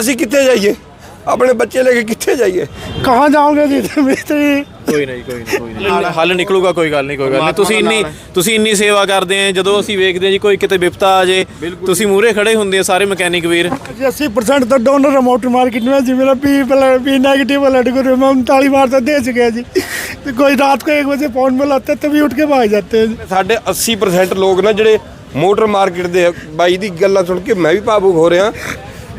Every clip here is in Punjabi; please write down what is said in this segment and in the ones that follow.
ਅਸੀਂ ਕਿੱਥੇ ਜਾਈਏ? ਆਪਣੇ ਬੱਚੇ ਲੈ ਕੇ ਕਿੱਥੇ ਜਾਈਏ? ਕਹਾਂ ਜਾਓਗੇ ਜੀ ਮਿਸਤਰੀ? ਕੋਈ ਨਹੀਂ ਕੋਈ ਨਹੀਂ ਕੋਈ ਨਹੀਂ। ਹੱਲ ਨਿਕਲੂਗਾ ਕੋਈ ਗੱਲ ਨਹੀਂ ਕੋਈ ਗੱਲ ਨਹੀਂ। ਤੁਸੀਂ ਇੰਨੀ ਤੁਸੀਂ ਇੰਨੀ ਸੇਵਾ ਕਰਦੇ ਆ ਜਦੋਂ ਅਸੀਂ ਵੇਖਦੇ ਆ ਜੀ ਕੋਈ ਕਿਤੇ ਵਿਪਤਾ ਆ ਜੇ ਤੁਸੀਂ ਮੂਹਰੇ ਖੜੇ ਹੁੰਦੇ ਆ ਸਾਰੇ ਮਕੈਨਿਕ ਵੀਰ। 80% ਤਾਂ ਡੋਨਰ ਰਿਮੋਟ ਮਾਰਕੀਟ ਵਿੱਚ ਜਿਵੇਂ ਨਾ P plus P negative alert ਕੋ ਰਿਮੋਟ 40 ਬਾਰ ਤਾਂ ਦੇ ਚੁਕੇ ਜੀ। ਤੇ ਕੋਈ ਰਾਤ ਕੋ 1 ਵਜੇ ਫੋਨ ਮਿਲ ਆਤੇ ਤभी ਉੱਠ ਕੇ ਭਾਗ ਜਾਂਦੇ ਸਾਡੇ 80% ਲੋਕ ਨਾ ਜਿਹੜੇ ਮੋਟਰ ਮਾਰਕੀਟ ਦੇ ਬਾਈ ਦੀ ਗੱਲਾਂ ਸੁਣ ਕੇ ਮੈਂ ਵੀ ਭਾਵੁਕ ਹੋ ਰਿਹਾ।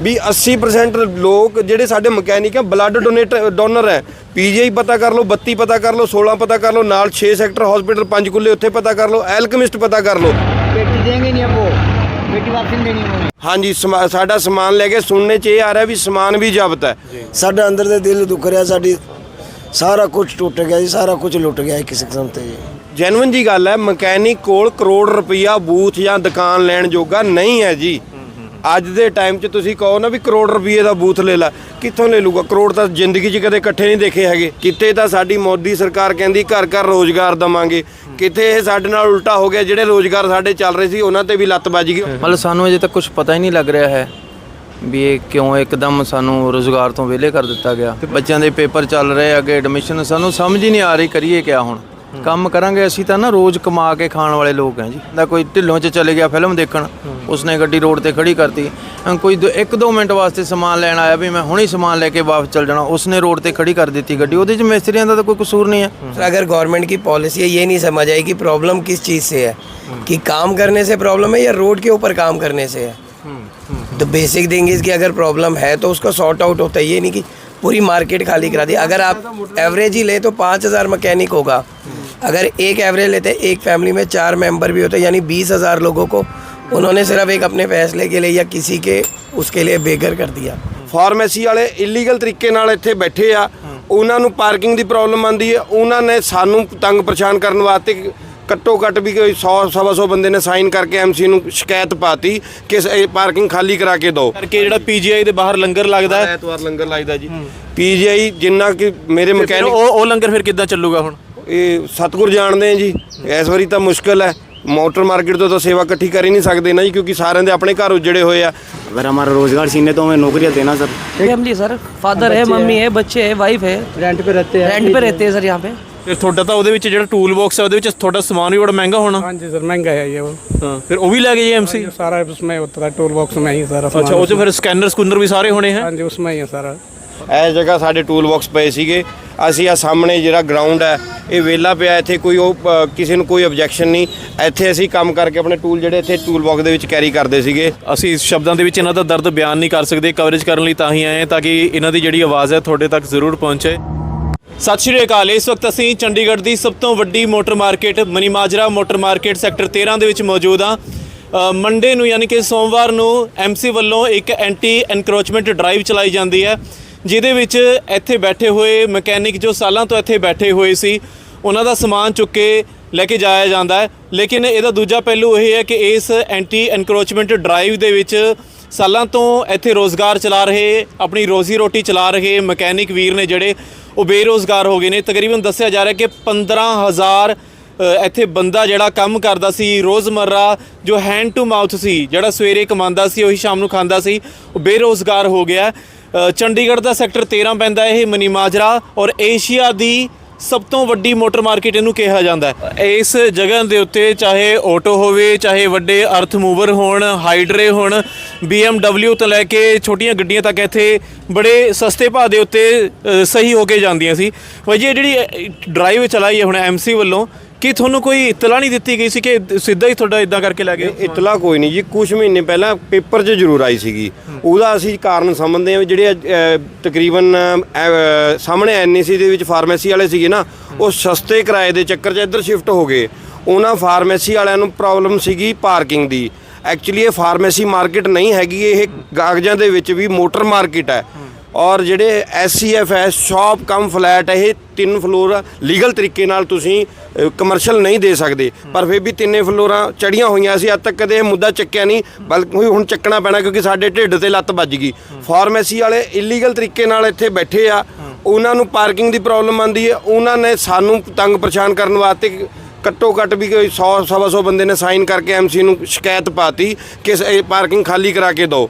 ਵੀ 80% ਲੋਕ ਜਿਹੜੇ ਸਾਡੇ ਮਕੈਨਿਕ ਆ ਬਲੱਡ ਡੋਨੇਟ ਡੋਨਰ ਹੈ ਪੀਜੀਆਈ ਪਤਾ ਕਰ ਲਓ 32 ਪਤਾ ਕਰ ਲਓ 16 ਪਤਾ ਕਰ ਲਓ ਨਾਲ 6 ਸੈਕਟਰ ਹਸਪੀਟਲ ਪੰਜ ਕੁੱਲੇ ਉੱਥੇ ਪਤਾ ਕਰ ਲਓ ਐਲਕਮਿਸਟ ਪਤਾ ਕਰ ਲਓ। ਪੇਟੀ ਦੇਣਗੇ ਨਹੀਂ ਆਪੋ ਪੇਟੀ ਵਾਪਸ ਦੇਣੀ ਹੋਣੀ ਹਾਂਜੀ ਸਾਡਾ ਸਮਾਨ ਲੈ ਕੇ ਸੁਣਨੇ ਚ ਇਹ ਆ ਰਿਹਾ ਵੀ ਸਮਾਨ ਵੀ ਜ਼ਬਤ ਹੈ। ਸਾਡਾ ਅੰਦਰ ਦੇ ਦਿਲ ਦੁਖ ਰਿਹਾ ਸਾਡੀ ਸਾਰਾ ਕੁਝ ਟੁੱਟ ਗਿਆ ਜੀ ਸਾਰਾ ਕੁਝ ਲੁੱਟ ਗਿਆ ਕਿਸੇ ਕਿਸਮ ਤੇ ਜੀ। ਜੈਨੂਨ ਜੀ ਗੱਲ ਹੈ ਮਕੈਨਿਕ ਕੋਲ ਕਰੋੜ ਰੁਪਈਆ ਬੂਥ ਜਾਂ ਦੁਕਾਨ ਲੈਣ ਜੋਗਾ ਨਹੀਂ ਹੈ ਜੀ। ਅੱਜ ਦੇ ਟਾਈਮ 'ਚ ਤੁਸੀਂ ਕਹੋ ਨਾ ਵੀ ਕਰੋੜ ਰੁਪਈਏ ਦਾ ਬੂਥ ਲੈ ਲੈ ਕਿੱਥੋਂ ਲੈ ਲੂਗਾ? ਕਰੋੜ ਤਾਂ ਜ਼ਿੰਦਗੀ 'ਚ ਕਦੇ ਇਕੱਠੇ ਨਹੀਂ ਦੇਖੇ ਹੈਗੇ। ਕਿਤੇ ਤਾਂ ਸਾਡੀ ਮੋਦੀ ਸਰਕਾਰ ਕਹਿੰਦੀ ਘਰ ਘਰ ਰੋਜ਼ਗਾਰ ਦਵਾਂਗੇ। ਕਿਤੇ ਇਹ ਸਾਡੇ ਨਾਲ ਉਲਟਾ ਹੋ ਗਿਆ ਜਿਹੜੇ ਰੋਜ਼ਗਾਰ ਸਾਡੇ ਚੱਲ ਰਹੇ ਸੀ ਉਹਨਾਂ ਤੇ ਵੀ ਲੱਤ ਵੱਜ ਗਈ। ਮਤਲਬ ਸਾਨੂੰ ਅਜੇ ਤੱਕ ਕੁਝ ਪਤਾ ਹੀ ਨਹੀਂ ਲੱਗ ਰਿਹਾ ਹੈ ਵੀ ਇਹ ਕਿਉਂ ਇੱਕਦਮ ਸਾਨੂੰ ਰੋਜ਼ਗਾਰ ਤੋਂ ਵਿਹਲੇ ਕਰ ਦਿੱਤਾ ਗਿਆ। ਬੱਚਿਆਂ ਦੇ ਪੇਪਰ ਚੱਲ ਰਹੇ ਅੱਗੇ ਐਡਮਿਸ਼ਨ ਸਾਨੂੰ ਸਮਝ ਹੀ ਨਹੀਂ ਆ ਰਹੀ ਕਰੀਏ ਕਿਆ ਹੁਣ? ਕੰਮ ਕਰਾਂਗੇ ਅਸੀਂ ਤਾਂ ਨਾ ਰੋਜ਼ ਕਮਾ ਕੇ ਖਾਣ ਵਾਲੇ ਲੋਕ ਹਾਂ ਜੀ ਦਾ ਕੋਈ ਢਿੱਲੋਂ 'ਚ ਚਲੇ ਗਿਆ ਫਿਲਮ ਦੇਖਣ ਉਸਨੇ ਗੱਡੀ ਰੋਡ ਤੇ ਖੜੀ ਕਰਤੀ ਅਹ ਕੋਈ 1-2 ਮਿੰਟ ਵਾਸਤੇ ਸਮਾਨ ਲੈਣ ਆਇਆ ਵੀ ਮੈਂ ਹੁਣੇ ਸਮਾਨ ਲੈ ਕੇ ਵਾਪਸ ਚੱਲ ਜਾਣਾ ਉਸਨੇ ਰੋਡ ਤੇ ਖੜੀ ਕਰ ਦਿੱਤੀ ਗੱਡੀ ਉਹਦੇ 'ਚ ਮਿਸਤਰੀਆਂ ਦਾ ਤਾਂ ਕੋਈ ਕਸੂਰ ਨਹੀਂ ਹੈ अगर गवर्नमेंट की पॉलिसी है ये नहीं समझ आई कि प्रॉब्लम किस चीज़ से है कि काम करने से प्रॉब्लम है या रोड के ऊपर काम करने से है तो बेसिक थिंग इज़ कि अगर प्रॉब्लम है तो उसका सॉर्ट आउट होता है ये नहीं कि पूरी मार्केट खाली करा दी अगर आप एवरेज ही ले तो पाँच हज़ार मैकेनिक होगा अगर एक एवरेज लेते एक फैमिली में चार मेंबर भी होते यानी बीस हज़ार लोगों को उन्होंने सिर्फ एक अपने फैसले के लिए या किसी के उसके लिए बेघर कर दिया ਫਾਰਮੇਸੀ ਵਾਲੇ ਇਲੀਗਲ ਤਰੀਕੇ ਨਾਲ ਇੱਥੇ ਬੈਠੇ ਆ ਉਹਨਾਂ ਨੂੰ ਪਾਰਕਿੰਗ ਦੀ ਪ੍ਰੋਬਲਮ ਆਂਦੀ ਹੈ ਉਹਨਾਂ ਨੇ ਸਾਨੂੰ ਤੰਗ ਪਰੇਸ਼ਾਨ ਕਰਨ ਵਾਸਤੇ ਘੱਟੋ ਘੱਟ ਵੀ ਕੋਈ 100 ਸਵਾ ਸੌ ਬੰਦੇ ਨੇ ਸਾਈਨ ਕਰਕੇ ਐਮਸੀ ਨੂੰ ਸ਼ਿਕਾਇਤ ਪਾਤੀ ਕਿ ਇਹ ਪਾਰਕਿੰਗ ਖਾਲੀ ਕਰਾ ਕੇ ਦਿਓ ਕਰਕੇ ਜਿਹੜਾ ਪੀਜੀਆਈ ਦੇ ਬਾਹਰ ਲੰਗਰ ਲੱਗਦਾ ਹੈ ਐਤਵਾਰ ਲੰਗਰ ਲਾਈਦਾ ਜੀ ਪੀਜੀਆਈ ਜਿੰਨਾ ਕਿ ਮੇਰੇ ਤੇ ਫਿਰ ਮਕੈਨਿਕ ਉਹ ਉਹ ਲੰਗਰ ਫਿਰ ਕਿੱਦਾਂ ਚੱਲੂਗਾ ਹੁਣ ਇਹ ਸਤਗੁਰ ਜਾਣਦੇ ਆ ਜੀ ਇਸ ਵਾਰੀ ਤਾਂ ਮੁਸ਼ਕਲ ਹੈ ਮੋਟਰ ਮਾਰਕੀਟ ਤੋਂ ਤਾਂ ਸੇਵਾ ਇਕੱਠੀ ਕਰ ਹੀ ਨਹੀਂ ਸਕਦੇ ਨਾ ਜੀ ਕਿਉਂਕਿ ਸਾਰਿਆਂ ਦੇ ਆਪਣੇ ਘਰ ਉਜੜੇ ਹੋਏ ਆ अगर हमारा रोजगार छीने तो हमें नौकरियां देना सर फैमिली सर फादर है मम्मी है बच्चे है वाइफ है रेंट पे रहते हैं रेंट पे रहते हैं सर यहाँ पे ਫਿਰ ਤੁਹਾਡਾ ਤਾਂ ਉਹਦੇ ਵਿੱਚ ਜਿਹੜਾ ਟੂਲ ਬਾਕਸ ਹੈ ਉਹਦੇ ਵਿੱਚ ਤੁਹਾਡਾ ਸਮਾਨ ਵੀ ਬੜਾ ਮਹਿੰਗਾ ਹੋਣਾ हाँ जी सर महंगा है ये वो ਹਾਂ ਫਿਰ ਉਹ ਵੀ ਲੈ ਗਏ ਜੀ ਐਮਸੀ सारा उसमें होता है टूल बॉक्स में ही सारा ਅੱਛਾ ਉਹ 'ਚ ਫਿਰ ਸਕੈਨਰ ਸਕੂਨਰ ਵੀ ਸਾਰੇ ਹੋਣੇ ਹੈ हाँ जी उसमें ही है ਇਹ ਜਗ੍ਹਾ ਸਾਡੇ ਟੂਲ ਬਾਕਸ ਪਏ ਸੀਗੇ। ਅਸੀਂ ਆ ਸਾਹਮਣੇ ਜਿਹੜਾ ਗਰਾਊਂਡ ਹੈ ਇਹ ਵਿਹਲਾ ਪਿਆ। ਇੱਥੇ ਕੋਈ ਉਹ ਅ, ਕਿਸੇ ਨੂੰ ਕੋਈ ਆਬਜੈਕਸ਼ਨ ਨਹੀਂ। ਇੱਥੇ ਅਸੀਂ ਕੰਮ ਕਰਕੇ ਆਪਣੇ ਟੂਲ ਜਿਹੜੇ ਇੱਥੇ ਟੂਲ ਬਾਕਸ ਦੇ ਵਿੱਚ ਕੈਰੀ ਕਰਦੇ ਸੀਗੇ। ਅਸੀਂ ਇਸ ਸ਼ਬਦਾਂ ਦੇ ਵਿੱਚ ਇਹਨਾਂ ਦਾ ਦਰਦ ਬਿਆਨ ਨਹੀਂ ਕਰ ਸਕਦੇ। ਕਵਰੇਜ ਕਰਨ ਲਈ ਤਾਂ ਹੀ ਆਏ ਹਾਂ ਤਾਂ ਕਿ ਇਹਨਾਂ ਦੀ ਜਿਹੜੀ ਆਵਾਜ਼ ਹੈ ਤੁਹਾਡੇ ਤੱਕ ਜ਼ਰੂਰ ਪਹੁੰਚੇ। ਸਤਿ ਸ਼੍ਰੀ ਅਕਾਲ। ਇਸ ਵਕਤ ਅਸੀਂ ਚੰਡੀਗੜ੍ਹ ਦੀ ਸਭ ਤੋਂ ਵੱਡੀ motor market Mani Majra motor market sector 13 ਦੇ ਵਿੱਚ ਮੌਜੂਦ ਹਾਂ। ਅ, ਮੰਡੇ ਨੂੰ ਯਾਨੀ ਕਿ ਸੋਮਵਾਰ ਨੂੰ ਐਮਸੀ ਵੱਲੋਂ ਇੱਕ ਐਂਟੀ ਐਨਕਰੋਚਮੈਂਟ ਡਰਾਈਵ ਚਲਾਈ ਜਾਂਦੀ ਹੈ। ਜਿਹਦੇ ਵਿੱਚ ਇੱਥੇ ਬੈਠੇ ਹੋਏ ਮਕੈਨਿਕ ਜੋ ਸਾਲਾਂ ਤੋਂ ਇੱਥੇ ਬੈਠੇ ਹੋਏ ਸੀ ਉਹਨਾਂ ਦਾ ਸਮਾਨ ਚੁੱਕ ਕੇ ਲੈ ਕੇ ਜਾਇਆ ਜਾਂਦਾ ਹੈ। ਲੇਕਿਨ ਇਹਦਾ ਦੂਜਾ ਪਹਿਲੂ ਇਹ ਹੈ ਕਿ ਇਸ ਐਂਟੀ ਐਨਕਰੋਚਮੈਂਟ ਡਰਾਈਵ ਦੇ ਵਿੱਚ ਸਾਲਾਂ ਤੋਂ ਇੱਥੇ ਰੋਜ਼ਗਾਰ ਚਲਾ ਰਹੇ ਆਪਣੀ ਰੋਜ਼ੀ ਰੋਟੀ ਚਲਾ ਰਹੇ ਮਕੈਨਿਕ ਵੀਰ ਨੇ ਜਿਹੜੇ ਉਹ ਬੇਰੋਜ਼ਗਾਰ ਹੋ ਗਏ ਨੇ। ਤਕਰੀਬਨ ਦੱਸਿਆ ਜਾ ਰਿਹਾ ਕਿ 15000 ਅ, ਇੱਥੇ ਬੰਦਾ ਜਿਹੜਾ ਕੰਮ ਕਰਦਾ ਸੀ ਰੋਜ਼ਮਰਰਾ ਜੋ ਹੈਂਡ ਟੂ ਮਾਊਥ ਸੀ ਜਿਹੜਾ ਸਵੇਰੇ ਕਮਾਉਂਦਾ ਸੀ ਉਹੀ ਸ਼ਾਮ ਨੂੰ ਖਾਂਦਾ ਸੀ ਉਹ ਬੇਰੋਜ਼ਗਾਰ ਹੋ ਗਿਆ। ਚੰਡੀਗੜ੍ਹ ਦਾ ਸੈਕਟਰ 13 ਪੈਂਦਾ ਇਹ ਮਨੀ ਮਾਜਰਾ ਔਰ ਏਸ਼ੀਆ ਦੀ ਸਭ ਤੋਂ ਵੱਡੀ ਮੋਟਰ ਮਾਰਕੀਟ ਇਹਨੂੰ ਕਿਹਾ ਜਾਂਦਾ ਹੈ। ਇਸ ਜਗ੍ਹਾ ਦੇ ਉੱਤੇ ਚਾਹੇ ਆਟੋ ਹੋਵੇ, ਚਾਹੇ ਵੱਡੇ ਅਰਥ ਮੂਵਰ ਹੋਣ, ਹਾਈਡਰੇ ਹੋਣ BMW ਤੋਂ ਲੈ ਕੇ ਛੋਟੀਆਂ ਗੱਡੀਆਂ ਤੱਕ ਇੱਥੇ ਬੜੇ ਸਸਤੇ ਭਾਅ ਦੇ ਉੱਤੇ ਸਹੀ ਹੋ ਕੇ ਜਾਂਦੀਆਂ ਸੀ। ਵਈ ਜੀ, ਇਹ ਜਿਹੜੀ ਡਰਾਈਵ ਚਲਾਈ ਹੈ ਹੁਣ ਐਮਸੀ ਵੱਲੋਂ ਕੀ ਤੁਹਾਨੂੰ ਕੋਈ ਇਤਲਾ ਨਹੀਂ ਦਿੱਤੀ ਗਈ ਸੀ ਕਿ ਸਿੱਧਾ ਹੀ ਤੁਹਾਡਾ ਇਦਾਂ ਕਰਕੇ ਲੈ ਗਏ ਇਤਲਾ ਕੋਈ ਨਹੀਂ ਜੀ। ਕੁਝ ਮਹੀਨੇ ਪਹਿਲਾਂ ਪੇਪਰ 'ਚ ਜ਼ਰੂਰ ਆਈ ਸੀਗੀ। ਉਹਦਾ ਅਸੀਂ ਕਾਰਨ ਸਮਝਦੇ ਹਾਂ ਜਿਹੜੇ ਤਕਰੀਬਨ ਸਾਹਮਣੇ ਐਨਏਸੀ ਦੇ ਵਿੱਚ ਫਾਰਮੇਸੀ ਵਾਲੇ ਸੀਗੇ ਨਾ ਉਹ ਸਸਤੇ ਕਿਰਾਏ ਦੇ ਚੱਕਰ 'ਚ ਇੱਧਰ ਸ਼ਿਫਟ ਹੋ ਗਏ। ਉਹਨਾਂ ਫਾਰਮੇਸੀ ਵਾਲਿਆਂ ਨੂੰ ਪ੍ਰੋਬਲਮ ਸੀਗੀ ਪਾਰਕਿੰਗ ਦੀ। ਐਕਚੁਅਲੀ ਇਹ ਫਾਰਮੇਸੀ ਮਾਰਕੀਟ ਨਹੀਂ ਹੈਗੀ ਇਹ ਕਾਗਜ਼ਾਂ ਦੇ ਵਿੱਚ ਵੀ ਮੋਟਰ ਮਾਰਕੀਟ ਹੈ। ਔਰ ਜਿਹੜੇ ਐਸਸੀਐਫ ਹੈ ਸ਼ਾਪ ਕਮ ਫਲੈਟ ਇਹ ਤਿੰਨ ਫਲੋਰ ਲੀਗਲ ਤਰੀਕੇ ਨਾਲ ਤੁਸੀਂ ਕਮਰਸ਼ੀਅਲ ਨਹੀਂ ਦੇ ਸਕਦੇ। ਪਰ ਫਿਰ ਵੀ ਤਿੰਨੇ ਫਲੋਰਾਂ ਚੜੀਆਂ ਹੋਈਆਂ ਸੀ, ਅੱਜ ਤੱਕ ਕਦੇ ਇਹ ਮੁੱਦਾ ਚੱਕਿਆ ਨਹੀਂ, ਬਲਕਿ ਹੁਣ ਚੱਕਣਾ ਪੈਣਾ, ਕਿਉਂਕਿ ਸਾਡੇ ਢਿੱਡ ਤੇ ਲੱਤ ਵੱਜ ਗਈ। ਫਾਰਮੇਸੀ ਵਾਲੇ ਇਲੀਗਲ ਤਰੀਕੇ ਨਾਲ ਇੱਥੇ ਬੈਠੇ ਆ, ਉਹਨਾਂ ਨੂੰ ਪਾਰਕਿੰਗ ਦੀ ਪ੍ਰੋਬਲਮ ਆਂਦੀ ਹੈ, ਉਹਨਾਂ ਨੇ ਸਾਨੂੰ ਤੰਗ ਪਰੇਸ਼ਾਨ ਕਰਨ ਵਾਸਤੇ ਘੱਟੋ ਘੱਟ ਵੀ ਕੋਈ 100 ਸਵਾ ਸੌ ਬੰਦੇ ਨੇ ਸਾਈਨ ਕਰਕੇ ਐਮਸੀ ਨੂੰ ਸ਼ਿਕਾਇਤ ਪਾਤੀ, ਕਿ ਇਹ ਪਾਰਕਿੰਗ ਖਾਲੀ ਕਰਾ ਕੇ ਦਿਓ।